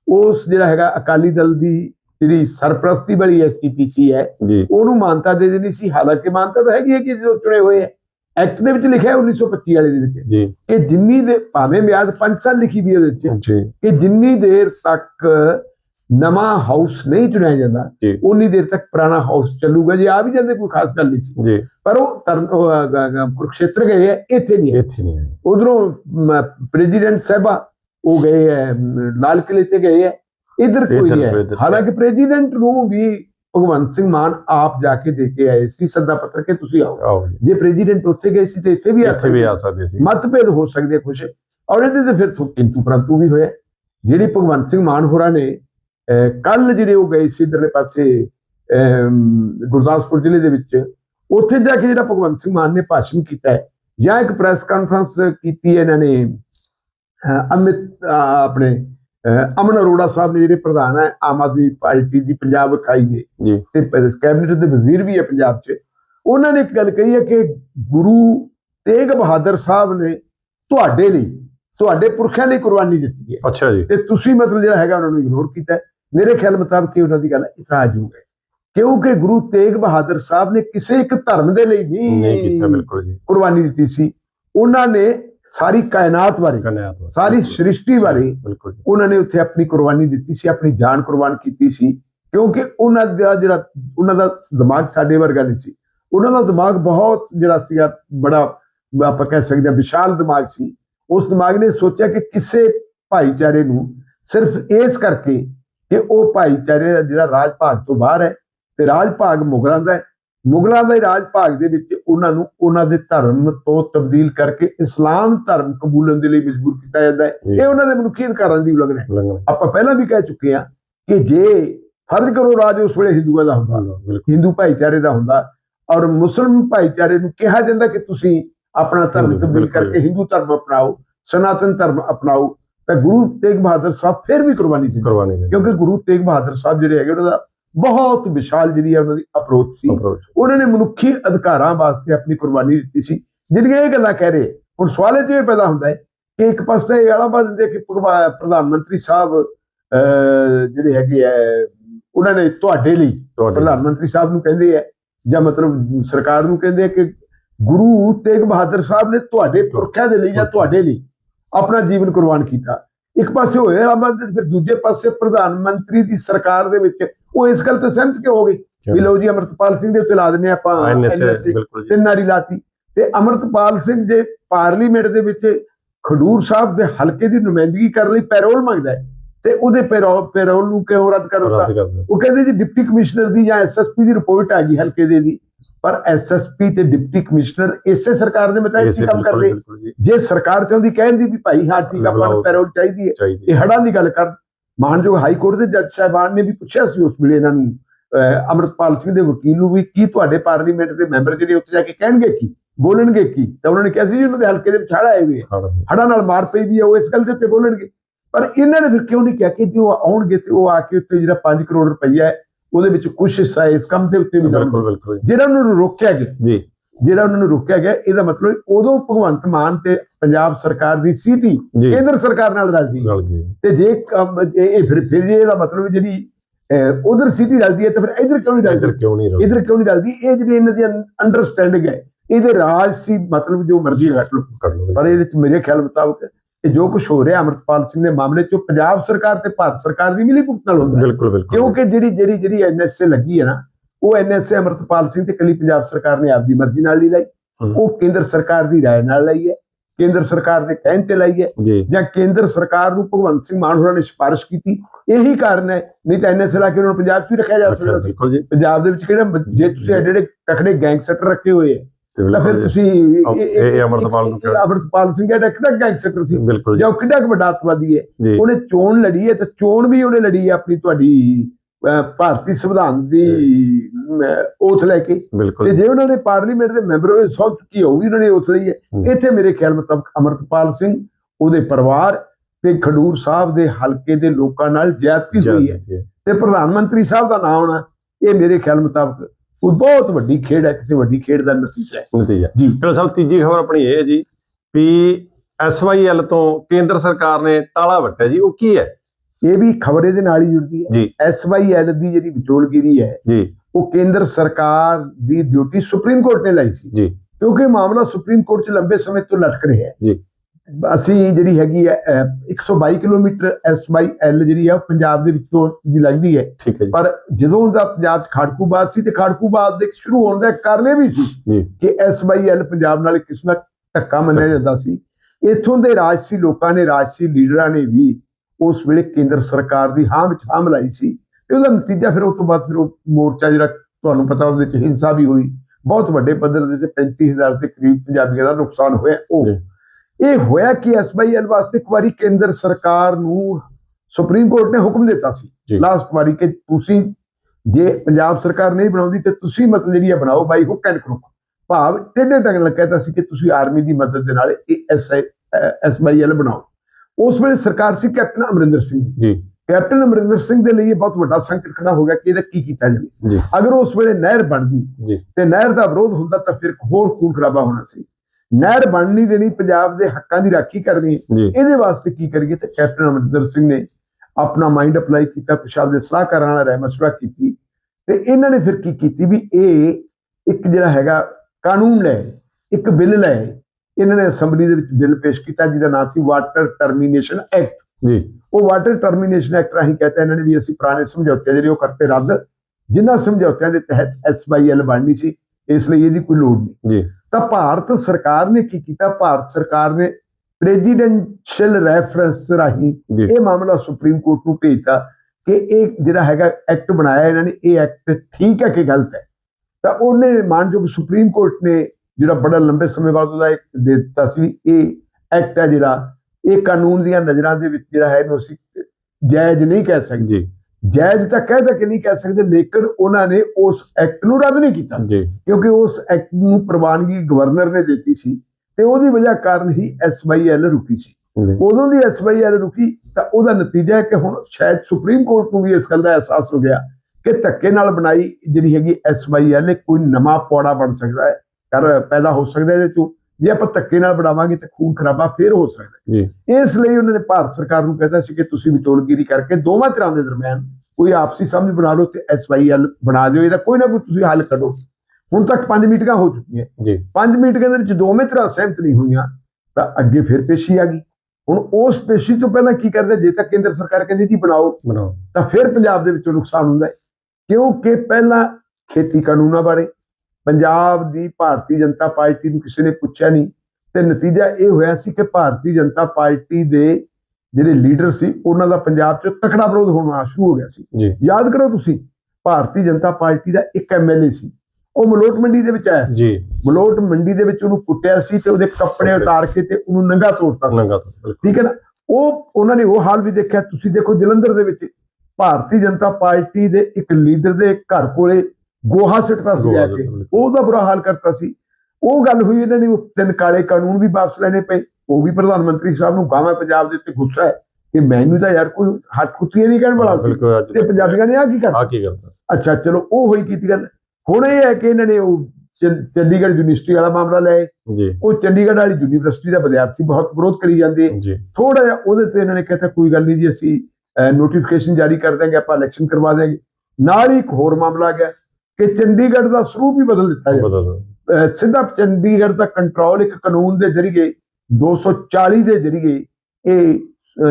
S2: ਉਸ ਜਿਹੜਾ ਹੈਗਾ ਅਕਾਲੀ ਦਲ ਦੀ ਜਿਹੜੀ ਸਰਪ੍ਰਸਤੀ ਵਾਲੀ ਐਸਜੀਪੀਸੀ ਹੈ
S1: ਜੀ।
S2: ਉਹਨੂੰ ਮਾਨਤਾ ਦੇ ਦੇਣੀ ਸੀ। ਹਾਲਾਂਕਿ ਮਾਨਤਾ ਤਾਂ ਹੈਗੀ ਹੈ ਕਿ ਜਦੋਂ ਚੁਣੇ ਹੋਏ ਹੈ। ਐਕਟ ਦੇ ਵਿੱਚ ਲਿਖਿਆ ਹੈ 1925 ਵਾਲੇ ਦੇ ਵਿੱਚ।
S1: ਜੀ।
S2: ਕਿ ਜਿੰਨੀ ਦੇ ਭਾਵੇਂ ਮਿਆਦ 5 ਸਾਲ ਲਿਖੀ ਵੀ ਹੈ ਉਹਦੇ ਵਿੱਚ
S1: ਜੀ।
S2: ਕਿ ਜਿੰਨੀ ਦੇਰ ਤੱਕ ਨਵਾਂ ਹਾਊਸ ਨਹੀਂ ਚੁਣਿਆ ਜਾਂਦਾ। ਉਨੀ ਦੇਰ ਤੱਕ ਪੁਰਾਣਾ ਹਾਊਸ ਚੱਲੂਗਾ ਜੇ ਆ ਵੀ ਜਾਂਦੇ ਕੋਈ ਖਾਸ ਗੱਲ ਨਹੀਂ ਸੀ। ਪਰ ਉਹ ਕੁਰੂਕਸ਼ੇਤਰ ਗਏ ਆ ਇੱਥੇ ਨਹੀਂ
S1: ਇੱਥੇ ਨਹੀਂ ਹੈ
S2: ਉਧਰੋਂ ਪ੍ਰੈਜ਼ੀਡੈਂਟ ਸਾਹਿਬਾ ਉਹ ਗਏ ਹੈ ਲਾਲ ਕਿਲੇ ਤੇ ਗਏ ਹੈ ਇਧਰ ਕੋਈ ਨਹੀਂ ਹੈ ਹਾਲਾਂਕਿ ਪ੍ਰੈਜ਼ੀਡੈਂਟ ਨੂੰ ਵੀ ਭਗਵੰਤ ਸਿੰਘ ਮਾਨ ਆਪ ਜਾ ਕੇ ਦੇ ਕੇ ਆਏ ਸੀ ਸੱਦਾ ਪੱਤਰ ਕਿ ਤੁਸੀਂ ਆਓ।
S1: ਜੀ।
S2: ਪ੍ਰੈਜ਼ੀਡੈਂਟ ਉੱਥੇ ਗਏ ਸੀ ਤੇ ਇੱਥੇ ਵੀ ਆ ਸਕਦੇ।
S1: ਸੀ।
S2: ਮਤਭੇਦ ਹੋ ਸਕਦੇ ਕੁਛ। ਔਰ ਇਹਦੇ ਤੇ ਫਿਰ ਕਿੰਤੂ ਪਰੰਤੂ ਵੀ ਹੋਇਆ। ਜਿਹੜੀ ਭਗਵੰਤ ਸਿੰਘ ਮਾਨ ਹੋਰਾਂ ਨੇ ਕੱਲ ਜਿਹੜੇ ਉਹ ਗਏ ਸੀ ਇਧਰਲੇ ਪਾਸੇ ਗੁਰਦਾਸਪੁਰ ਜ਼ਿਲ੍ਹੇ ਦੇ ਵਿੱਚ ਉੱਥੇ ਜਾ ਕੇ ਜਿਹੜਾ ਭਗਵੰਤ ਸਿੰਘ ਮਾਨ ਨੇ ਭਾਸ਼ਣ ਕੀਤਾ ਹੈ ਜਾਂ ਇੱਕ ਪ੍ਰੈਸ ਕਾਨਫਰੰਸ ਕੀਤੀ ਹੈ ਇਹਨਾਂ ਨੇ ਅਮਿਤ ਆਪਣੇ ਅਮਨ ਅਰੋੜਾ ਸਾਹਿਬ ਨੇ ਜਿਹੜੇ ਪ੍ਰਧਾਨ ਹੈ ਆਮ ਆਦਮੀ ਪਾਰਟੀ ਦੀ ਪੰਜਾਬ ਇਕਾਈ ਦੇ ਤੇ ਕੈਬਨਿਟ ਦੇ ਵਜ਼ੀਰ ਵੀ ਹੈ ਪੰਜਾਬ 'ਚ ਉਹਨਾਂ ਨੇ ਇੱਕ ਗੱਲ ਕਹੀ ਹੈ ਕਿ ਗੁਰੂ ਤੇਗ ਬਹਾਦਰ ਸਾਹਿਬ ਨੇ ਤੁਹਾਡੇ ਲਈ ਤੁਹਾਡੇ ਪੁਰਖਿਆਂ ਲਈ ਕੁਰਬਾਨੀ ਦਿੱਤੀ ਹੈ।
S1: ਅੱਛਾ ਜੀ।
S2: ਤੇ ਤੁਸੀਂ ਮਤਲਬ ਜਿਹੜਾ ਹੈਗਾ ਉਹਨਾਂ ਨੂੰ ਇਗਨੋਰ ਕੀਤਾ। ਮੇਰੇ ਖਿਆਲ ਮੁਤਾਬਕ ਇਹ ਉਹਨਾਂ ਦੀ ਗੱਲ ਇਤਰਾਜ਼ਯੋਗ ਹੈ ਕਿਉਂਕਿ ਗੁਰੂ ਤੇਗ ਬਹਾਦਰ ਸਾਹਿਬ ਨੇ ਕਿਸੇ ਇੱਕ ਧਰਮ ਦੇ ਲਈ
S1: ਨਹੀਂ ਕੀਤਾ ਬਿਲਕੁਲ ਜੀ।
S2: ਕੁਰਬਾਨੀ ਦਿੱਤੀ ਸੀ। ਉਹਨਾਂ ਨੇ ਸਾਰੀ ਕਾਇਨਾਤ ਬਾਰੇ ਸਾਰੀ ਸ੍ਰਿਸ਼ਟੀ ਬਾਰੇ
S1: ਬਿਲਕੁਲ ਜੀ।
S2: ਉਹਨਾਂ ਨੇ ਉੱਥੇ ਆਪਣੀ ਕੁਰਬਾਨੀ ਦਿੱਤੀ ਸੀ ਆਪਣੀ ਜਾਨ ਕੁਰਬਾਨ ਕੀਤੀ ਸੀ। ਕਿਉਂਕਿ ਉਹਨਾਂ ਦਾ ਜਿਹੜਾ ਉਹਨਾਂ ਦਾ ਦਿਮਾਗ ਸਾਡੇ ਵਰਗਾ ਨਹੀਂ ਸੀ। ਉਹਨਾਂ ਦਾ ਦਿਮਾਗ ਬਹੁਤ ਜਿਹੜਾ ਸੀਗਾ ਬੜਾ ਆਪਾਂ ਕਹਿ ਸਕਦੇ ਹਾਂ ਵਿਸ਼ਾਲ ਦਿਮਾਗ ਸੀ। ਉਸ ਦਿਮਾਗ ਨੇ ਸੋਚਿਆ ਕਿ ਕਿਸੇ ਭਾਈਚਾਰੇ ਨੂੰ ਸਿਰਫ ਇਸ ਕਰਕੇ ਕਿ ਉਹ ਭਾਈਚਾਰੇ ਦਾ ਜਿਹੜਾ ਰਾਜ ਭਾਗ ਤੋਂ ਬਾਹਰ ਹੈ ਤੇ ਰਾਜ ਭਾਗ ਮੁਗਲਾਂ ਦਾ ਹੈ। ਮੁਗਲਾਂ ਦਾ ਰਾਜ ਭਾਗ ਦੇ ਵਿੱਚ ਉਹਨਾਂ ਨੂੰ ਉਹਨਾਂ ਦੇ ਧਰਮ ਤੋਂ ਤਬਦੀਲ ਕਰਕੇ ਇਸਲਾਮ ਧਰਮ ਕਬੂਲਣ ਦੇ ਲਈ ਮਜਬੂਰ ਕੀਤਾ ਜਾਂਦਾ ਹੈ। ਇਹ ਉਹਨਾਂ ਦੇ ਮਨੁੱਖੀ ਅਧਿਕਾਰਾਂ ਦੀ ਉਲੰਘਣਾ ਹੈ। ਆਪਾਂ ਪਹਿਲਾਂ ਵੀ ਕਹਿ ਚੁੱਕੇ ਹਾਂ ਕਿ ਜੇ ਫਰਜ਼ ਕਰੋ ਰਾਜ ਉਸ ਵੇਲੇ ਹਿੰਦੂਆਂ ਦਾ ਹੁੰਦਾ ਹਿੰਦੂ ਭਾਈਚਾਰੇ ਦਾ ਹੁੰਦਾ ਔਰ ਮੁਸਲਮ ਭਾਈਚਾਰੇ ਨੂੰ ਕਿਹਾ ਜਾਂਦਾ ਕਿ ਤੁਸੀਂ ਆਪਣਾ ਧਰਮ ਤਬਦੀਲ
S1: ਬਿਲਕੁਲ।
S2: ਕਰਕੇ ਹਿੰਦੂ ਧਰਮ ਅਪਣਾਓ ਸਨਾਤਨ ਧਰਮ ਅਪਣਾਓ ਤਾਂ ਗੁਰੂ ਤੇਗ ਬਹਾਦਰ ਸਾਹਿਬ ਫਿਰ ਵੀ ਕੁਰਬਾਨੀ ਦਿੱਤੀ
S1: ਕੁਰਬਾਨੀ ਦੇ
S2: ਕਿਉਂਕਿ ਗੁਰੂ ਤੇਗ ਬਹਾਦਰ ਸਾਹਿਬ ਜਿਹੜੇ ਹੈਗੇ ਉਹਨਾਂ ਦਾ ਬਹੁਤ ਵਿਸ਼ਾਲ ਜਿਹੜੀ ਹੈ ਉਹਨਾਂ ਦੀ ਅਪਰੋਚ ਸੀ। ਉਹਨਾਂ ਨੇ ਮਨੁੱਖੀ ਅਧਿਕਾਰਾਂ ਵਾਸਤੇ ਆਪਣੀ ਕੁਰਬਾਨੀ ਦਿੱਤੀ ਸੀ। ਜਿਹੜੀਆਂ ਇਹ ਗੱਲਾਂ ਕਹਿ ਰਹੇ ਹੁਣ ਸਵਾਲ ਇਹ ਇਹ ਪੈਦਾ ਹੁੰਦਾ ਹੈ ਕਿ ਇੱਕ ਪਾਸੇ ਇਹ ਆਲਾ ਦਿੰਦੇ ਕਿ ਭਗਵਾ- ਪ੍ਰਧਾਨ ਮੰਤਰੀ ਸਾਹਿਬ ਜਿਹੜੇ ਹੈਗੇ ਆ ਉਹਨਾਂ ਨੇ ਤੁਹਾਡੇ ਲਈ। ਪ੍ਰਧਾਨ ਮੰਤਰੀ ਸਾਹਿਬ ਨੂੰ ਕਹਿੰਦੇ ਆ ਜਾਂ ਮਤਲਬ ਸਰਕਾਰ ਨੂੰ ਕਹਿੰਦੇ ਆ ਕਿ ਗੁਰੂ ਤੇਗ ਬਹਾਦਰ ਸਾਹਿਬ ਨੇ ਤੁਹਾਡੇ ਪੁਰਖਿਆਂ ਦੇ ਲਈ ਜਾਂ ਤੁਹਾਡੇ ਲਈ ਆਪਣਾ ਜੀਵਨ ਕੁਰਬਾਨ ਕੀਤਾ। ਇੱਕ ਪਾਸੇ ਹੋਏ ਆਬਾਦ ਫਿਰ ਦੂਜੇ ਪਾਸੇ ਪ੍ਰਧਾਨ ਮੰਤਰੀ ਦੀ ਸਰਕਾਰ ਦੇ ਵਿੱਚ ਉਹ ਇਸ ਗੱਲ ਤੇ ਸਹਿਮਤ ਕਿਉਂ ਹੋ ਗਏ? ਵੀ ਲਓ ਜੀ ਅਮਰਤਪਾਲ ਸਿੰਘ ਦੇ ਉੱਤੇ ਲਾ ਹਾਂ ਆਪਾਂ ਤਿੰਨ ਨਾਰੀ ਲਾਤੀ। ਤੇ ਅਮਰਤਪਾਲ ਸਿੰਘ ਜੇ ਪਾਰਲੀਮੈਂਟ ਦੇ ਵਿੱਚ ਖਡੂਰ ਸਾਹਿਬ ਦੇ ਹਲਕੇ ਦੀ ਨੁਮਾਇੰਦਗੀ ਕਰਨ ਲਈ ਪੈਰੋਲ ਮੰਗਦਾ ਹੈ। ਤੇ ਉਹਦੇ ਪੈਰੋਲ ਪੈਰੋਲ ਨੂੰ ਕਿਉਂ ਰੱਦ ਕਰ ਦਿੱਤਾ। ਉਹ ਕਹਿੰਦੇ ਜੀ ਡਿਪਟੀ ਕਮਿਸ਼ਨਰ ਦੀ ਜਾਂ ਐਸਐਸਪੀ ਦੀ ਰਿਪੋਰਟ ਆ ਗਈ ਹਲਕੇ ਦੇ ਦੀ। ਪਰ ਐਸਐਸਪੀ ਤੇ ਡਿਪਟੀ ਕਮਿਸ਼ਨਰ ਇਸੇ ਸਰਕਾਰ ਦੇ
S1: ਇਸੇ
S2: ਹੀ ਕੰਮ ਕਰਦੇ।
S1: ਜੀ।
S2: ਸਰਕਾਰ ਚਾਹੁੰਦੀ ਕਹਿੰਦੀ ਵੀ ਭਾਈ ਹਾਂ ਠੀਕ ਆਪਾਂ ਨੂੰ। ਪੈਰੋਲ ਚਾਹੀਦੀ ਹੈ ਇਹ ਹੜਾਂ ਦੀ ਗੱਲ ਕਰ ਮਾਨਯੋਗ ਹਾਈ ਕੋਰਟ ਦੇ ਜੱਜ ਸਾਹਿਬਾਨ ਨੇ ਵੀ ਪੁੱਛਿਆ ਸੀ ਉਸ ਵੇਲੇ ਇਹਨਾਂ ਨੂੰ ਅਹ, ਅੰਮ੍ਰਿਤਪਾਲ ਸਿੰਘ ਦੇ ਵਕੀਲ ਨੂੰ ਵੀ ਕੀ ਤੁਹਾਡੇ ਪਾਰਲੀਮੈਂਟ ਦੇ ਮੈਂਬਰ ਜਿਹੜੇ ਉੱਥੇ ਜਾ ਕੇ ਕਹਿਣਗੇ ਕੀ ਬੋਲਣਗੇ ਕੀ? ਤਾਂ ਉਹਨਾਂ ਨੇ ਕਿਹਾ ਸੀ ਜੀ ਉਹਨਾਂ ਦੇ ਹਲਕੇ ਦੇ ਹੜ੍ਹ ਆਏ ਹੋਏ ਹੜਾਂ ਨਾਲ ਮਾਰ ਪਈ ਵੀ ਉਹ ਇਸ ਗੱਲ ਦੇ ਉੱਤੇ ਬੋਲਣਗੇ। ਪਰ ਇਹਨਾਂ ਨੇ ਫਿਰ ਕਿਉਂ ਨਹੀਂ ਕਿਹਾ ਕਿ ਜੇ ਉਹ ਆਉਣਗੇ ਤੇ ਉਹ ਆ ਕੇ ਉੱਤੇ ਜਿਹੜਾ 5 ਕਰੋੜ ਰੁਪਈਆ ਹੈ ਉਹਦੇ ਵਿੱਚ ਕੁਝ ਹਿੱਸਾ ਇਸ ਕੰਮ ਦੇ ਉੱਤੇ ਵੀ
S1: ਬਿਲਕੁਲ ਬਿਲਕੁਲ।
S2: ਜਿਹੜਾ ਉਹਨਾਂ ਨੂੰ ਰੋਕਿਆ ਗਿਆ
S1: ਜੀ।
S2: ਜਿਹੜਾ ਉਹਨਾਂ ਨੂੰ ਰੋਕਿਆ ਗਿਆ ਇਹਦਾ ਮਤਲਬ ਉਦੋਂ ਭਗਵੰਤ ਮਾਨ ਤੇ ਪੰਜਾਬ ਸਰਕਾਰ ਦੀ ਸੀਟੀ ਕੇਂਦਰ ਸਰਕਾਰ ਨਾਲ ਰਲਦੀ ਤੇ ਜੇ ਕੰਮ- ਇਹ ਫਿਰ ਫਿਰ ਇਹਦਾ ਮਤਲਬ ਜਿਹੜੀ ਉਧਰ ਸਿਟੀ ਰਲਦੀ ਹੈ ਤੇ ਫਿਰ ਇਧਰ ਕਿਉਂ ਨਹੀਂ
S1: ਇੱਧਰ
S2: ਰਲਦੀ
S1: ਕਿਉਂ ਨਹੀਂ ਰਲਦੀ?
S2: ਇਧਰ ਕਿਉਂ ਨਹੀਂ ਰਲਦੀ? ਇਹ ਜਿਹੜੀ ਇਹਨਾਂ ਦੀ ਅੰਡਰਸਟੈਂਡਿੰਗ ਹੈ ਇਹਦੇ ਰਾਜ ਸੀ ਮਤਲਬ ਜੋ ਮਰਜ਼ੀ ਘਟ
S1: ਕਰ ਲਓ।
S2: ਪਰ ਇਹਦੇ ਵਿੱਚ ਮੇਰੇ ਖਿਆਲ ਮੁਤਾਬਕ ਇਹ ਜੋ ਕੁਝ ਹੋ ਰਿਹਾ ਅਮਰਪਾਲ ਸਿੰਘ ਦੇ ਮਾਮਲੇ 'ਚ ਪੰਜਾਬ ਸਰਕਾਰ ਤੇ ਭਾਰਤ ਸਰਕਾਰ ਦੀ ਮਿਲੀ ਭੁਗਤ ਨਾਲ ਹੁੰਦਾ।
S1: ਬਿਲਕੁਲ ਬਿਲਕੁਲ
S2: ਕਿਉਂਕਿ ਜਿਹੜੀ ਜਿਹੜੀ ਜਿਹੜੀ ਐਨਐਸਏ ਲੱਗੀ ਹੈ ਨਾ ਉਹ ਐਨਐਸਏ ਅਮਰਪਾਲ ਸਿੰਘ ਤੇ ਕੱਲੀ ਪੰਜਾਬ ਸਰਕਾਰ ਨੇ ਆਪਦੀ ਮਰਜ਼ੀ ਨਾਲ ਨਹੀਂ ਲਾਈ। ਉਹ ਕੇਂਦਰ ਸਰਕਾਰ ਦੀ ਰਾਏ ਨਾਲ ਲਈ ਹੈ ਕੇਂਦਰ ਸਰਕਾਰ ਦੇ ਕਹਿਣ ਤੇ ਲਈ ਹੈ
S1: ਜੀ।
S2: ਕੇਂਦਰ ਸਰਕਾਰ ਨੂੰ ਭਗਵੰਤ ਸਿੰਘ ਮਾਨ ਹੋਰਾਂ ਨੇ ਸਿਫਾਰਿਸ਼ ਕੀਤੀ ਇਹੀ ਕਾਰਨ ਹੈ ਨਹੀਂ ਤਾਂ ਐਨਐਸਏ ਲਾ ਕੇ ਉਹਨਾਂ ਨੂੰ ਪੰਜਾਬ 'ਚ ਹੀ ਰੱਖਿਆ ਜਾ ਸਕਦਾ ਸੀ। ਪੰਜਾਬ ਦੇ ਵਿੱਚ ਕਿਹੜਾ ਜੇ ਤੁਸੀਂ ਐਡੇ ਐਡੇ ਤਕੜੇ ਗੈਂਗਸਟਰ ਰੱਖੇ ਹੋਏ ਹੈ
S1: ਤੇ
S2: ਤਾਂ ਫਿਰ। ਤੁਸੀਂ
S1: ਇਹ- ਇਹ ਅੰਮ੍ਰਿਤਪਾਲ ਨੂੰ ਕਿਹੜਾ-
S2: ਅਮਰਤਪਾਲ ਸਿੰਘ ਐਡਾ ਕਿਹੜਾ ਗੈਂਗਸਟਰ ਸੀ
S1: ਬਿਲਕੁਲ ਜੀ।
S2: ਜਾਂ ਉਹ ਕਿੰਨਾ ਕੁ ਵੱਡਾ ਅੱਤਵਾਦੀ ਹੈ।
S1: ਜੀ।
S2: ਉਹਨੇ ਚੋਣ ਲੜੀ ਹੈ ਤੇ ਚੋਣ ਵੀ ਉਹਨੇ ਲੜੀ ਹੈ ਆਪਣੀ ਤੁਹਾਡੀ ਅਹ, ਭਾਰਤੀ ਸੰਵਿਧਾਨ ਦੀ ਓਥ ਲੈ ਕੇ। ਤੇ
S1: ਬਿਲਕੁਲ
S2: ਜੇ ਉਹਨਾਂ ਨੇ ਪਾਰਲੀਮੈਂਟ ਦੇ ਮੈਂਬਰ ਹੋਏ ਸੌ ਚੁੱਕੀ ਹੋਊਗੀ ਉਹਨਾਂ ਨੇ ਓਥ ਲਈ ਹੈ। ਇੱਥੇ ਮੇਰੇ ਖਿਆਲ ਮੁਤਾਬਕ ਅਮਰਤਪਾਲ ਸਿੰਘ ਉਹਦੇ ਪਰਿਵਾਰ ਤੇ ਖਡੂਰ ਸਾਹਿਬ ਦੇ ਹਲਕੇ ਦੇ ਲੋਕਾਂ ਨਾਲ ਜ਼ਿਆਦਤੀ ਹੋਈ ਹੈ। ਤੇ ਪ੍ਰਧਾਨ ਮੰਤਰੀ ਸਾਹਿਬ ਦਾ ਨਾਮ ਆਉਣਾ ਇਹ ਮੇਰੇ ਖਿਆਲ ਮੁਤਾਬਕ ਕੋਈ ਬਹੁਤ ਵੱਡੀ ਖੇਡ ਹੈ ਕਿਸੇ ਵੱਡੀ ਖੇਡ ਦਾ ਨਤੀਜਾ ਹੈ।
S1: ਨਤੀਜਾ।
S2: ਜੀ।
S1: ਚਲੋ ਸਭ ਤੀਜੀ ਖਬਰ ਆਪਣੀ ਇਹ ਹੈ ਜੀ ਵੀ ਐਸਵਾਈਐਲ ਤੋਂ ਕੇਂਦਰ ਸਰਕਾਰ ਨੇ ਤਾਲਾ ਵੱਟਿਆ ਜੀ ਉਹ ਕੀ ਹੈ?
S2: ਇਹ ਵੀ ਖਬਰ ਇਹਦੇ ਨਾਲ ਹੀ ਜੁੜਦੀ ਹੈ।
S1: ਜੀ।
S2: ਐਸਵਾਈਐਲ ਦੀ ਜਿਹੜੀ ਵਿਚੋਲਗਿਰੀ ਹੈ
S1: ਜੀ।
S2: ਉਹ ਕੇਂਦਰ ਸਰਕਾਰ ਦੀ ਡਿਊਟੀ ਸੁਪਰੀਮ ਕੋਰਟ ਨੇ ਲਾਈ ਸੀ।
S1: ਜੀ।
S2: ਕਿਉਂਕਿ ਮਾਮਲਾ ਸੁਪਰੀਮ ਕੋਰਟ 'ਚ ਲੰਬੇ ਸਮੇਂ ਤੋਂ ਲਟਕ ਰਿਹਾ ਹੈ।
S1: ਜੀ।
S2: ਅਸੀਂ ਜਿਹੜੀ ਹੈਗੀ ਹੈ ਅਹ, 122 ਕਿਲੋਮੀਟਰ ਐਸ ਬਾਈ ਐਲ ਜਿਹੜੀ ਹੈ ਪੰਜਾਬ ਦੇ ਵਿੱਚੋਂ ਦੀ ਲੰਘਦੀ ਹੈ।
S1: ਠੀਕ ਹੈ
S2: ਪਰ ਜਦੋਂ ਦਾ ਪੰਜਾਬ 'ਚ ਖਾੜਕੂਬਾਦ ਸੀ ਤੇ ਖਾੜਕੂਬਾਦ ਦੇ ਸ਼ੁਰੂ ਹੋਣ ਦਾ ਕਾਰਨ ਇਹ ਵੀ ਸੀ ਕਿ ਐਸ ਬਾਈ ਐਲ ਪੰਜਾਬ ਨਾਲ ਕਿਸਮ ਦਾ ਧੱਕਾ ਮੰਨਿਆ ਜਾਂਦਾ ਸੀ। ਇੱਥੋਂ ਦੇ ਰਾਜਸੀ ਲੋਕਾਂ ਨੇ ਰਾਜਸੀ ਲੀਡਰਾਂ ਨੇ ਵੀ ਉਸ ਵੇਲੇ ਕੇਂਦਰ ਸਰਕਾਰ ਦੀ ਹਾਂ ਵਿੱਚ ਹਾਂ ਮਿਲਾਈ ਸੀ ਤੇ ਉਹਦਾ ਨਤੀਜਾ ਫਿਰ ਉਸ ਤੋਂ ਬਾਅਦ ਫਿਰ ਉਹ ਮੋਰਚਾ ਜਿਹੜਾ ਤੁਹਾਨੂੰ ਪਤਾ ਉਹਦੇ ਵਿੱਚ ਹਿੰਸਾ ਵੀ ਹੋਈ। ਬਹੁਤ ਵੱਡੇ ਪੱਧਰ ਦੇ ਤੇ 35000 ਦੇ ਕਰੀਬ ਪੰਜਾਬੀਆਂ ਦਾ ਨੁਕਸਾਨ ਹੋਇਆ। ਉਹ। ਇਹ ਹੋਇਆ ਕਿ ਐਸਬੀਆਈਐਲ ਵਾਸਤੇ ਇੱਕ ਵਾਰੀ ਕੇਂਦਰ ਸਰਕਾਰ ਨੂੰ ਸੁਪਰੀਮ ਕੋਰਟ ਨੇ ਹੁਕਮ ਦਿੱਤਾ ਸੀ। ਲਾਸਟ ਵਾਰੀ ਕਿ ਤੁਸੀਂ ਜੇ ਪੰਜਾਬ ਸਰਕਾਰ ਨਹੀਂ ਬਣਾਉਂਦੀ ਤੇ ਤੁਸੀਂ ਮਤਲਬ ਜਿਹੜੀ ਬਣਾਓ ਬਾਈ ਹੁੱਕ ਐਂਡ ਕਰੁਕ ਭਾਵ ਟੇਡੇ ਟੰਗ ਕਹਿੰਦਾ ਸੀ ਕਿ ਤੁਸੀਂ ਆਰਮੀ ਦੀ ਮਦਦ ਦੇ ਨਾਲ ਇਹ ਐਸਬੀਆਈਐਲ ਬਣਾਓ। ਉਸ ਵੇਲੇ ਸਰਕਾਰ ਸੀ ਕੈਪਟਨ ਅਮਰਿੰਦਰ ਸਿੰਘ
S1: ਜੀ।
S2: ਕੈਪਟਨ ਅਮਰਿੰਦਰ ਸਿੰਘ ਦੇ ਲਈ ਇਹ ਬਹੁਤ ਵੱਡਾ ਸੰਕਟ ਖੜਾ ਹੋ ਗਿਆ ਕਿ ਇਹਦਾ ਕੀ ਕੀਤਾ ਜਾਵੇ। ਅਗਰ ਉਸ ਵੇਲੇ ਨਹਿਰ ਬਣਦੀ ਤੇ ਨਹਿਰ ਦਾ ਵਿਰੋਧ ਹੁੰਦਾ ਤਾਂ ਫਿਰ ਹੋਰ ਖੂਨ ਖਰਾਬਾ ਹੋਣਾ ਸੀ। ਨਹਿਰ ਬਣਨੀ ਦੇਣੀ ਪੰਜਾਬ ਦੇ ਹੱਕਾਂ ਦੀ ਰਾਖੀ ਕਰਨੀ। ਇਹਦੇ ਵਾਸਤੇ ਕੀ ਕਰੀਏ ਤੇ ਕੈਪਟਨ ਅਮਰਿੰਦਰ ਸਿੰਘ ਨੇ ਆਪਣਾ ਮਾਈਂਡ ਅਪਲਾਈ ਕੀਤਾ ਪਿਸ਼ਾਬ ਦੇ ਸਲਾਹਕਾਰਾਂ ਨਾਲ ਰਾਏ ਮਸ਼ਵਰਾ ਕੀਤੀ। ਤੇ ਇਹਨਾਂ ਨੇ ਫਿਰ ਕੀ ਕੀਤੀ ਵੀ ਇਹ ਇੱਕ ਜਿਹੜਾ ਹੈਗਾ ਕਾਨੂੰਨ ਲੈ ਇੱਕ ਬਿੱਲ ਲੈ ਇਹਨਾਂ ਨੇ ਅਸੈਂਬਲੀ ਦੇ ਵਿੱਚ ਬਿੱਲ ਪੇਸ਼ ਕੀਤਾ ਜਿਹਦਾ ਨਾਮ ਸੀ ਵਾਟਰ ਟਰਮੀਨੇਸ਼ਨ ਐਕਟ
S1: ਜੀ।
S2: ਉਹ ਵਾਟਰ ਟਰਮੀਨੇਸ਼ਨ ਐਕਟ ਰਾਹੀਂ ਕਹਤਾ ਇਹਨਾਂ ਨੇ ਵੀ ਅਸੀਂ ਪੁਰਾਣੇ ਸਮਝੌਤੇ ਜਿਹੜੇ ਉਹ ਕਰਤੇ ਰੱਦ ਜਿਨ੍ਹਾਂ ਸਮਝੌਤਿਆਂ ਦੇ ਤਹਿਤ ਐਸਵਾਈਐਲ ਬਣਨੀ ਸੀ ਇਸ ਲਈ ਇਹਦੀ ਕੋਈ ਲੋੜ ਨਹੀਂ।
S1: ਜੀ।
S2: ਤਾਂ ਭਾਰਤ ਸਰਕਾਰ ਨੇ ਕੀ ਕੀਤਾ? ਭਾਰਤ ਸਰਕਾਰ ਨੇ ਪ੍ਰੈਜ਼ੀਡੈਂਸ਼ੀਅਲ ਰੈਫਰੈਂਸ ਰਾਹੀਂ ਇਹ ਮਾਮਲਾ ਸੁਪਰੀਮ ਕੋਰਟ ਨੂੰ ਭੇਜਤਾ ਕਿ ਇਹ ਜਿਹੜਾ ਹੈਗਾ ਐਕਟ ਬਣਾਇਆ ਇਹਨਾਂ ਨੇ ਇਹ ਐਕਟ ਠੀਕ ਹੈ ਕਿ ਗਲਤ ਹੈ? ਤਾਂ ਉਹਨੇ ਮਾਨਯੋਗ ਸੁਪਰੀਮ ਕੋਰਟ ਨੇ ਜਿਹੜਾ ਬੜਾ ਲੰਬੇ ਸਮੇਂ ਬਾਅਦ ਉਹਦਾ ਇੱਕ ਦੇ ਦਿੱਤਾ ਸੀ ਵੀ ਇਹ ਐਕਟ ਹੈ ਜਿਹੜਾ ਇਹ ਕਾਨੂੰਨ ਦੀਆਂ ਨਜ਼ਰਾਂ ਦੇ ਵਿੱਚ ਜਿਹੜਾ ਹੈ ਇਹਨੂੰ ਅਸੀਂ ਜਾਇਜ਼ ਨਹੀਂ ਕਹਿ ਸਕਦੇ। ਜਾਇਜ਼ ਤਾਂ ਕਹਿ ਤਾਂ ਕਿ ਨਹੀਂ ਕਹਿ ਸਕਦੇ ਲੇਕਿਨ ਉਹਨਾਂ ਨੇ ਉਸ ਐਕਟ ਨੂੰ ਰੱਦ ਨਹੀਂ ਕੀਤਾ। ਕਿਉਂਕਿ ਉਸ ਐਕਟ ਨੂੰ ਪ੍ਰਵਾਨਗੀ ਗਵਰਨਰ ਨੇ ਦਿੱਤੀ ਸੀ ਤੇ ਉਹਦੀ ਵਜ੍ਹਾ ਕਾਰਨ ਹੀ ਐਸਵਾਈਐਲ ਰੁਕੀ ਸੀ। ਉਦੋਂ ਦੀ ਐਸਵਾਈਐਲ ਰੁਕੀ ਤਾਂ ਉਹਦਾ ਨਤੀਜਾ ਹੈ ਕਿ ਹੁਣ ਸ਼ਾਇਦ ਸੁਪਰੀਮ ਕੋਰਟ ਨੂੰ ਵੀ ਇਸ ਗੱਲ ਦਾ ਅਹਿਸਾਸ ਹੋ ਗਿਆ ਕਿ ਧੱਕੇ ਨਾਲ ਬਣਾਈ ਜਿਹੜੀ ਹੈਗੀ ਐਸਵਾਈਐਲ ਕੋਈ ਨਵਾਂ ਪੌੜਾ ਬਣ ਸਕਦਾ ਹੈ। ਕਰ ਪੈਦਾ ਹੋ ਸਕਦਾ ਹੈ ਇਹਦੇ ਚੋਂ। ਜੇ ਆਪਾਂ ਧੱਕੇ ਨਾਲ ਬਣਾਵਾਂਗੇ ਤਾਂ ਖੂਨ ਖਰਾਬਾ ਫੇਰ ਹੋ ਸਕਦਾ।
S1: ਜੀ।
S2: ਇਸ ਲਈ ਉਹਨਾਂ ਨੇ ਭਾਰਤ ਸਰਕਾਰ ਨੂੰ ਕਹਿਤਾ ਸੀ ਕਿ ਤੁਸੀਂ ਵਿਚੋਲਗਿਰੀ ਕਰਕੇ ਦੋਵਾਂ ਧਿਰਾਂ ਦੇ ਦਰਮਿਆਨ ਕੋਈ ਆਪਸੀ ਸਮਝ ਬਣਾ ਲਓ ਤੇ ਐਸਵਾਈਐਲ ਬਣਾ ਦਿਓ ਇਹਦਾ ਕੋਈ ਨਾ ਕੋਈ ਤੁਸੀਂ ਹੱਲ ਕੱਢੋ। ਹੁਣ ਤੱਕ ਪੰਜ ਮੀਟਿੰਗਾਂ ਹੋ ਚੁੱਕੀਆਂ।
S1: ਜੀ।
S2: ਪੰਜ ਮੀਟਿੰਗਾਂ ਦੇ ਵਿੱਚ ਦੋਵੇਂ ਧਿਰਾਂ ਸਹਿਮਤ ਨਹੀਂ ਹੋਈਆਂ ਤਾਂ ਅੱਗੇ ਫਿਰ ਪੇਸ਼ੀ ਆ ਗਈ। ਹੁਣ ਉਸ ਪੇਸ਼ੀ ਤੋਂ ਪਹਿਲਾਂ ਕੀ ਕਰਦੇ? ਜੇ ਤੱਕ ਕੇਂਦਰ ਸਰਕਾਰ ਕਹਿੰਦੀ ਜੀ ਬਣਾਓ
S1: ਬਣਾਓ।
S2: ਤਾਂ ਫਿਰ ਪੰਜਾਬ ਦੇ ਵਿੱਚੋਂ ਨੁਕਸਾਨ ਹੁੰਦਾ ਹੈ। ਕਿਉਂਕਿ ਪਹਿਲਾਂ ਖੇਤੀ ਕਾਨੂੰਨਾਂ ਬਾਰੇ ਪੰਜਾਬ ਦੀ ਭਾਰਤੀ ਜਨਤਾ ਪਾਰਟੀ ਨੂੰ ਕਿਸੇ ਨੇ ਪੁੱਛਿਆ ਨਹੀਂ ਤੇ ਨਤੀਜਾ ਇਹ ਹੋਇਆ ਸੀ ਕਿ ਭਾਰਤੀ ਜਨਤਾ ਪਾਰਟੀ ਦੇ ਜਿਹੜੇ ਲੀਡਰ ਸੀ ਉਹਨਾਂ ਦਾ ਪੰਜਾਬ 'ਚ ਤਕੜਾ ਵਿਰੋਧ ਹੋਣਾ ਸ਼ੁਰੂ ਹੋ ਗਿਆ ਸੀ। ਯਾਦ ਕਰੋ ਤੁਸੀਂ ਭਾਰਤੀ ਜਨਤਾ ਪਾਰਟੀ ਦਾ ਇੱਕ ਐਮਐਲਏ ਸੀ। ਉਹ ਮਲੋਟ ਮੰਡੀ ਦੇ ਵਿੱਚ ਆਇਆ ਸੀ।
S1: ਜੀ।
S2: ਮਲੋਟ ਮੰਡੀ ਦੇ ਵਿੱਚ ਉਹਨੂੰ ਕੁੱਟਿਆ ਸੀ ਤੇ ਉਹਦੇ ਕੱਪੜੇ ਉਤਾਰ ਕੇ ਤੇ ਉਹਨੂੰ ਨੰਗਾ ਤੋੜਤਾ
S1: ਨੰਗਾ
S2: ਠੀਕ ਹੈ ਨਾ? ਉਹ ਉਹਨਾਂ ਨੇ ਉਹ ਹਾਲ ਵੀ ਦੇਖਿਆ। ਤੁਸੀਂ ਦੇਖੋ ਜਲੰਧਰ ਦੇ ਵਿੱਚ ਭਾਰਤੀ ਜਨਤਾ ਪਾਰਟੀ ਦੇ ਇੱਕ ਲੀਡਰ ਦੇ ਘਰ ਕੋਲੇ ਗੋਹਾ ਸਿੱਟਦਾ ਸੀ ਜਾ ਕੇ। ਉਹਦਾ ਬੁਰਾ ਹਾਲ ਕਰਤਾ ਸੀ। ਉਹ ਗੱਲ ਹੋਈ ਇਹਨਾਂ ਨੇ ਉਹ ਤਿੰਨ ਕਾਲੇ ਕਾਨੂੰਨ ਵੀ ਵਾਪਸ ਲੈਣੇ ਪਏ। ਉਹ ਵੀ ਪ੍ਰਧਾਨ ਮੰਤਰੀ ਸਾਹਿਬ ਨੂੰ ਗਾਵਾਂ ਪੰਜਾਬ ਦੇ ਉੱਤੇ ਗੁੱਸਾ ਹੈ ਕਿ ਮੈਨੂੰ ਤਾਂ ਯਾਰ ਕੋਈ ਹੱਥ ਕੁੱਤੀਆਂ ਨਹੀਂ ਕਹਿਣ ਵਾਲਾ ਸੀ। ਤੇ ਪੰਜਾਬੀਆਂ ਨੇ ਆ ਕੀ ਕਰਤਾ
S1: ਆ ਕੀ ਕਰਦਾ?
S2: ਅੱਛਾ ਚਲੋ ਉਹ ਹੋਈ ਕੀਤੀ ਗੱਲ। ਹੁਣ ਇਹ ਹੈ ਕਿ ਇਹਨਾਂ ਨੇ ਉਹ ਚੰਡੀਗੜ੍ਹ ਯੂਨੀਵਰਸਿਟੀ ਵਾਲਾ ਮਾਮਲਾ ਲਿਆ
S1: ਜੀ।
S2: ਉਹ ਚੰਡੀਗੜ੍ਹ ਵਾਲੀ ਯੂਨੀਵਰਸਿਟੀ ਦਾ ਵਿਦਿਆਰਥੀ ਬਹੁਤ ਵਿਰੋਧ ਕਰੀ ਜਾਂਦੇ। ਥੋੜਾ ਜਿਹਾ ਉਹਦੇ ਤੇ ਇਹਨਾਂ ਨੇ ਕਹਿਤਾ ਕੋਈ ਗੱਲ ਨਹੀਂ ਜੀ ਅਸੀਂ ਨੋਟੀਫਿਕੇਸ਼ਨ ਜਾਰੀ ਕਰ ਦਾਂਗੇ ਆਪਾਂ ਇਲੈਕਸ਼ਨ ਕਰਵਾ ਦਾਂਗੇ ਨਾਲ ਹੀ ਇੱਕ ਹੋਰ ਮਾਮਲਾ ਆ ਗਿਆ। ਕਿ ਚੰਡੀਗੜ੍ਹ ਦਾ ਸਰੂਪ ਹੀ ਬਦਲ ਦਿੱਤਾ ਅਹ ਸਿੱਧਾ ਚੰਡੀਗੜ੍ਹ ਦਾ ਕੰਟਰੋਲ ਇੱਕ ਕਾਨੂੰਨ ਦੇ ਜ਼ਰੀਏ 240 ਦੇ ਜ਼ਰੀਏ ਇਹ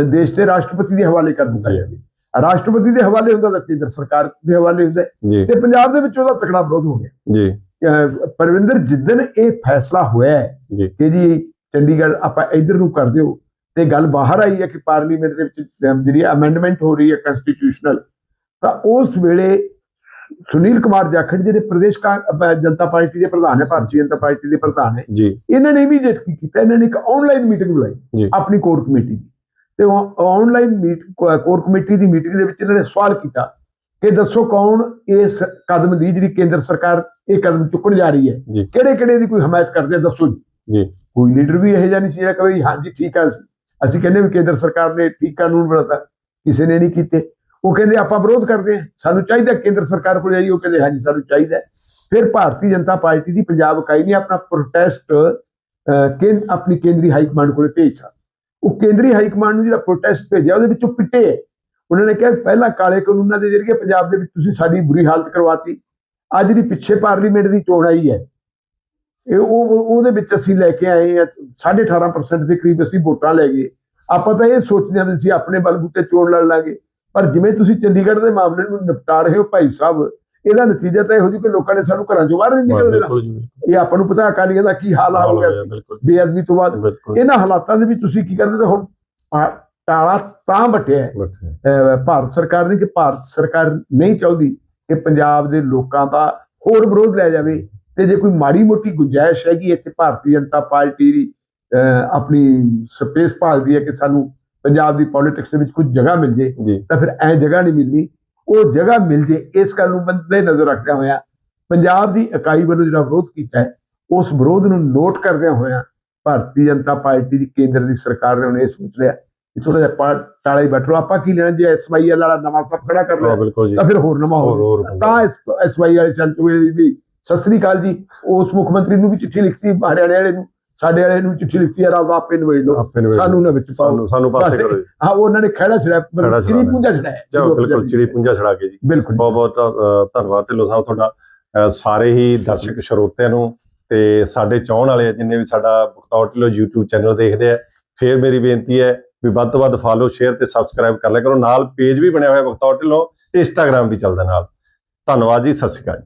S2: ਦੇਸ਼ ਦੇ ਰਾਸ਼ਟਰਪਤੀ ਦੇ ਹਵਾਲੇ ਕਰ ਦਿੱਤਾ
S1: ਜੀ।
S2: ਜਾਵੇ ਰਾਸ਼ਟਰਪਤੀ ਦੇ ਹਵਾਲੇ ਹੁੰਦਾ ਤਾਂ ਕੇਂਦਰ ਸਰਕਾਰ ਦੇ ਹਵਾਲੇ ਹੁੰਦਾ। ਤੇ ਪੰਜਾਬ ਦੇ ਵਿੱਚ ਉਹਦਾ ਤਕੜਾ ਵਿਰੋਧ ਹੋ ਗਿਆ।
S1: ਜੀ।
S2: ਪਰਵਿੰਦਰ ਜਿੱਦਨ ਇਹ ਫੈਸਲਾ ਹੋਇਆ ਕਿ ਜੀ ਚੰਡੀਗੜ੍ਹ ਆਪਾਂ ਇਧਰ ਨੂੰ ਕਰ ਦਿਓ ਤੇ ਗੱਲ ਬਾਹਰ ਆਈ ਹੈ ਕਿ ਪਾਰਲੀਮੈਂਟ ਦੇ ਵਿੱਚ ਜਿਹੜੀ ਅਮੈਂਡਮੈਂਟ ਹੋ ਰਹੀ ਹੈ ਕਨਸਟੀਟਿਊਸ਼ਨਲ ਤਾਂ ਉਸ ਵੇਲੇ ਸੁਨੀਲ ਕੁਮਾਰ ਜਾਖੜ ਜਿਹੜੇ ਪ੍ਰਦੇਸ਼ ਜਨਤਾ ਪਾਰਟੀ ਦੇ ਪ੍ਰਧਾਨ ਹੈ ਭਾਰਤੀ ਜਨਤਾ ਪਾਰਟੀ ਦੇ ਪ੍ਰਧਾਨ ਹੈ।
S1: ਜੀ।
S2: ਇਹਨਾਂ ਨੇ ਇਮੀਡੀਏਟ ਕੀ ਕੀਤਾ। ਇਹਨਾਂ ਨੇ ਇੱਕ ਆਨਲਾਈਨ ਮੀਟਿੰਗ ਬੁਲਾਈ
S1: ਜੀ।
S2: ਆਪਣੀ ਕੋਰ ਕਮੇਟੀ ਦੀ। ਤੇ ਆਨਲਾਈਨ ਮੀਟ ਕੋਰ ਕਮੇਟੀ ਦੀ ਮੀਟਿੰਗ ਦੇ ਵਿੱਚ ਇਹਨਾਂ ਨੇ ਸਵਾਲ ਕੀਤਾ ਕਿ ਦੱਸੋ ਕੌਣ ਇਸ ਕਦਮ ਦੀ ਜਿਹੜੀ ਕੇਂਦਰ ਸਰਕਾਰ ਇਹ ਕਦਮ ਚੁੱਕਣ ਜਾ ਰਹੀ ਹੈ।
S1: ਜੀ।
S2: ਕਿਹੜੇ ਕਿਹੜੇ ਦੀ ਕੋਈ ਹਮਾਇਤ ਕਰਦੇ ਆ ਦੱਸੋ ਜੀ।
S1: ਜੀ।
S2: ਕੋਈ ਲੀਡਰ ਵੀ ਇਹ ਜਿਹਾ ਨਹੀਂ ਸੀ ਜਿਹੜਾ ਕਹੇ ਹਾਂਜੀ ਠੀਕ ਆ ਅਸੀਂ ਕਹਿੰਦੇ ਵੀ ਕੇਂਦਰ ਸਰਕਾਰ ਨੇ ਠੀਕ ਕਾਨੂੰਨ ਬਣਾਤਾ ਕਿਸੇ ਨੇ ਨਹੀਂ ਕੀਤੇ। ਉਹ ਕਹਿੰਦੇ ਆਪਾਂ ਵਿਰੋਧ ਕਰਦੇ ਹਾਂ, ਸਾਨੂੰ ਚਾਹੀਦਾ ਕੇਂਦਰ ਸਰਕਾਰ ਕੋਲ ਜਾਈਏ, ਉਹ ਕਹਿੰਦੇ ਹਾਂਜੀ ਸਾਨੂੰ ਚਾਹੀਦਾ ਫਿਰ ਭਾਰਤੀ ਜਨਤਾ ਪਾਰਟੀ ਦੀ ਪੰਜਾਬ ਇਕਾਈ ਨੇ ਆਪਣਾ ਪ੍ਰੋਟੈਸਟ ਕੇਂਦ, ਆਪਣੀ ਕੇਂਦਰੀ ਹਾਈ ਕਮਾਂਡ ਕੋਲ ਭੇਜਿਆ ਉਹ ਕੇਂਦਰੀ ਹਾਈ ਕਮਾਂਡ ਨੂੰ ਜਿਹੜਾ ਪ੍ਰੋਟੈਸਟ ਭੇਜਿਆ, ਉਹਦੇ ਵਿੱਚੋਂ ਪਿੱਟੇ ਹੈ। ਉਹਨਾਂ ਨੇ ਕਿਹਾ ਪਹਿਲਾਂ ਕਾਲੇ ਕਾਨੂੰਨਾਂ ਦੇ ਜ਼ਰੀਏ ਪੰਜਾਬ ਦੇ ਵਿੱਚ ਤੁਸੀਂ ਸਾਡੀ ਬੁਰੀ ਹਾਲਤ ਕਰਵਾਤੀ। ਅੱਜ ਜਿਹੜੀ ਪਿੱਛੇ ਪਾਰਲੀਮੈਂਟ ਦੀ ਚੋਣ ਆਈ ਹੈ, ਇਹ ਉਹ ਉਹਦੇ ਵਿੱਚ ਅਸੀਂ ਲੈ ਕੇ ਆਏ ਆ 18.5% ਦੇ ਕਰੀਬ ਅਸੀਂ ਵੋਟਾਂ ਲੈ ਗਏ। ਆਪਾਂ ਤਾਂ ਇਹ ਸੋਚਦੇ ਹੁੰਦੇ ਸੀ, ਆਪਣੇ ਬਲਬੂਤੇ ਚੋਣ ਲੜ ਲਾਂਗੇ। ਪਰ ਜਿਵੇਂ ਤੁਸੀਂ ਚੰਡੀਗੜ੍ਹ ਦੇ ਮਾਮਲੇ ਨੂੰ ਨਿਪਟਾ ਰਹੇ ਹੋ ਭਾਈ ਸਾਹਿਬ ਇਹਦਾ ਨਤੀਜਾ ਤਾਂ ਇਹੋ ਜਿਹੀ ਕਿ ਲੋਕਾਂ ਨੇ ਸਾਨੂੰ ਘਰਾਂ ਚੋਂ ਬਾਹਰ ਨਹੀਂ ਨਿਕਲ ਦੇਣਾ
S1: ਬਿਲਕੁਲ ਜੀ।
S2: ਇਹ ਆਪਾਂ ਨੂੰ ਪਤਾ ਅਕਾਲੀਆਂ ਦਾ ਕੀ ਹਾਲ ਹੋ ਗਿਆ ਸੀ। ਬੇਅਦਬੀ ਤੋਂ ਬਾਅਦ ਇਹਨਾਂ ਹਾਲਾਤਾਂ ਦੇ ਵਿੱਚ ਤੁਸੀਂ ਕੀ ਕਰਦੇ ਤਾਂ ਹੁਣ ਤਾਲਾ ਤਾਂ ਅਹ ਭਾਰਤ ਸਰਕਾਰ ਨੇ ਕਿ ਭਾਰਤ ਸਰਕਾਰ ਨਹੀਂ ਚਾਹੁੰਦੀ ਕਿ ਪੰਜਾਬ ਦੇ ਲੋਕਾਂ ਦਾ ਹੋਰ ਵਿਰੋਧ ਲੈ ਜਾਵੇ ਤੇ ਜੇ ਕੋਈ ਮਾੜੀ ਮੋਟੀ ਗੁੰਜਾਇਸ਼ ਹੈਗੀ ਇੱਥੇ ਭਾਰਤੀ ਜਨਤਾ ਪਾਰਟੀ ਦੀ ਆਪਣੀ ਸਪੇਸ ਭਾਲਦੀ ਹੈ ਕਿ ਸਾਨੂੰ ਪੰਜਾਬ ਦੀ ਪੋਲਿਟਿਕਸ ਦੇ ਵਿੱਚ ਕੁਝ ਜਗ੍ਹਾ ਮਿਲ ਜੇ ਤਾਂ ਫਿਰ ਐ ਜਗ੍ਹਾ ਨਹੀਂ ਮਿਲਣੀ। ਉਹ ਜਗ੍ਹਾ ਮਿਲ ਜੇ ਇਸ ਗੱਲ ਨੂੰ ਬੰਦੇ ਨਜ਼ਰ ਰੱਖਦਿਆਂ ਹੋਇਆ ਪੰਜਾਬ ਦੀ ਇਕਾਈ ਵੱਲੋਂ ਜਿਹੜਾ ਵਿਰੋਧ ਕੀਤਾ ਹੈ ਉਸ ਵਿਰੋਧ ਨੂੰ ਨੋਟ ਕਰਦਿਆਂ ਹੋਇਆ ਭਾਰਤੀ ਜਨਤਾ ਪਾਰਟੀ ਦੀ ਕੇਂਦਰ ਦੀ ਸਰਕਾਰ ਨੇ ਇਹ ਸੋਚ ਲਿਆ ਕਿ ਥੋੜਾ ਜਿਹਾ ਪਾ ਟਾਲਾ ਬੈਠੋ ਆਪਾਂ ਕੀ ਲੈਣਾ ਜੇ ਐਸਵਾਈਐਲ ਵਾਲਾ ਨਵਾਂ ਸਭ ਖੜਾ ਕਰ ਲਿਆ ਤਾਂ ਫਿਰ ਹੋਰ ਨਵਾਂ
S1: ਹੋਰ
S2: ਹੋ ਤਾਂ ਐਸਵਾਈ ਵਾਲੇ ਚੱਲ ਚੁਕੇ ਵੀ ਸਤਿ ਸ੍ਰੀ ਅਕਾਲ ਜੀ। ਉਸ ਮੁੱਖ ਮੰਤਰੀ ਨੂੰ ਵੀ ਚਿੱਠੀ ਲਿਖਤੀ ਹਰਿਆਣੇ ਵਾਲੇ ਨੂੰ। ਸਾਡੇ ਵਾਲੇ ਨੂੰ ਚਿੱਠੀ ਲਿਖਤੀ ਯਾਰ ਆਪ ਆਪੇ ਨਵੇੜ ਲਓ। ਸਾਨੂੰ ਨਾ ਵਿੱਚ ਪਾਓ।
S1: ਸਾਨੂੰ ਪਾਸੇ ਕਰੋ
S2: ਹਾਂ ਉਹਨਾਂ ਨੇ ਖੜਾ ਕਿਹੜੀ
S1: ਛੁਡਾਇਆ।
S2: ਪੂੰਜਾ ਛੜਾਇਆ।
S1: ਚਲੋ ਬਿਲਕੁਲ ਚਿੜੀ ਪੁੰਜਾ ਛੜਾ ਕੇ ਜੀ।
S2: ਬਿਲਕੁਲ।
S1: ਬਹੁਤ ਬਹੁਤ ਧੰਨਵਾਦ ਢਿੱਲੋਂ ਸਾਹਿਬ ਤੁਹਾਡਾ। ਸਾਰੇ ਹੀ ਦਰਸ਼ਕ ਸਰੋਤਿਆਂ ਨੂੰ ਤੇ ਸਾਡੇ ਚਾਹਣ ਵਾਲੇ ਆ, ਜਿੰਨੇ ਵੀ ਸਾਡਾ ਬਖਤੌਰ ਢਿੱਲੋਂ YouTube ਚੈਨਲ ਦੇਖਦੇ ਆ ਫੇਰ ਮੇਰੀ ਬੇਨਤੀ ਹੈ ਵੀ ਵੱਧ ਤੋਂ ਵੱਧ ਫਾਲੋ ਸ਼ੇਅਰ ਤੇ ਸਬਸਕ੍ਰਾਈਬ ਕਰ ਲਿਆ ਕਰੋ। ਨਾਲ ਪੇਜ ਵੀ ਬਣਿਆ ਹੋਇਆ ਬਖਤੌਰ ਢਿੱਲੋਂ ਤੇ ਇੰਸਟਾਗ੍ਰam ਵੀ ਚੱਲਦਾ ਨਾਲ। ਧੰਨਵਾਦ ਜੀ ਸਤਿ ਸ਼੍ਰੀ ਅਕਾਲ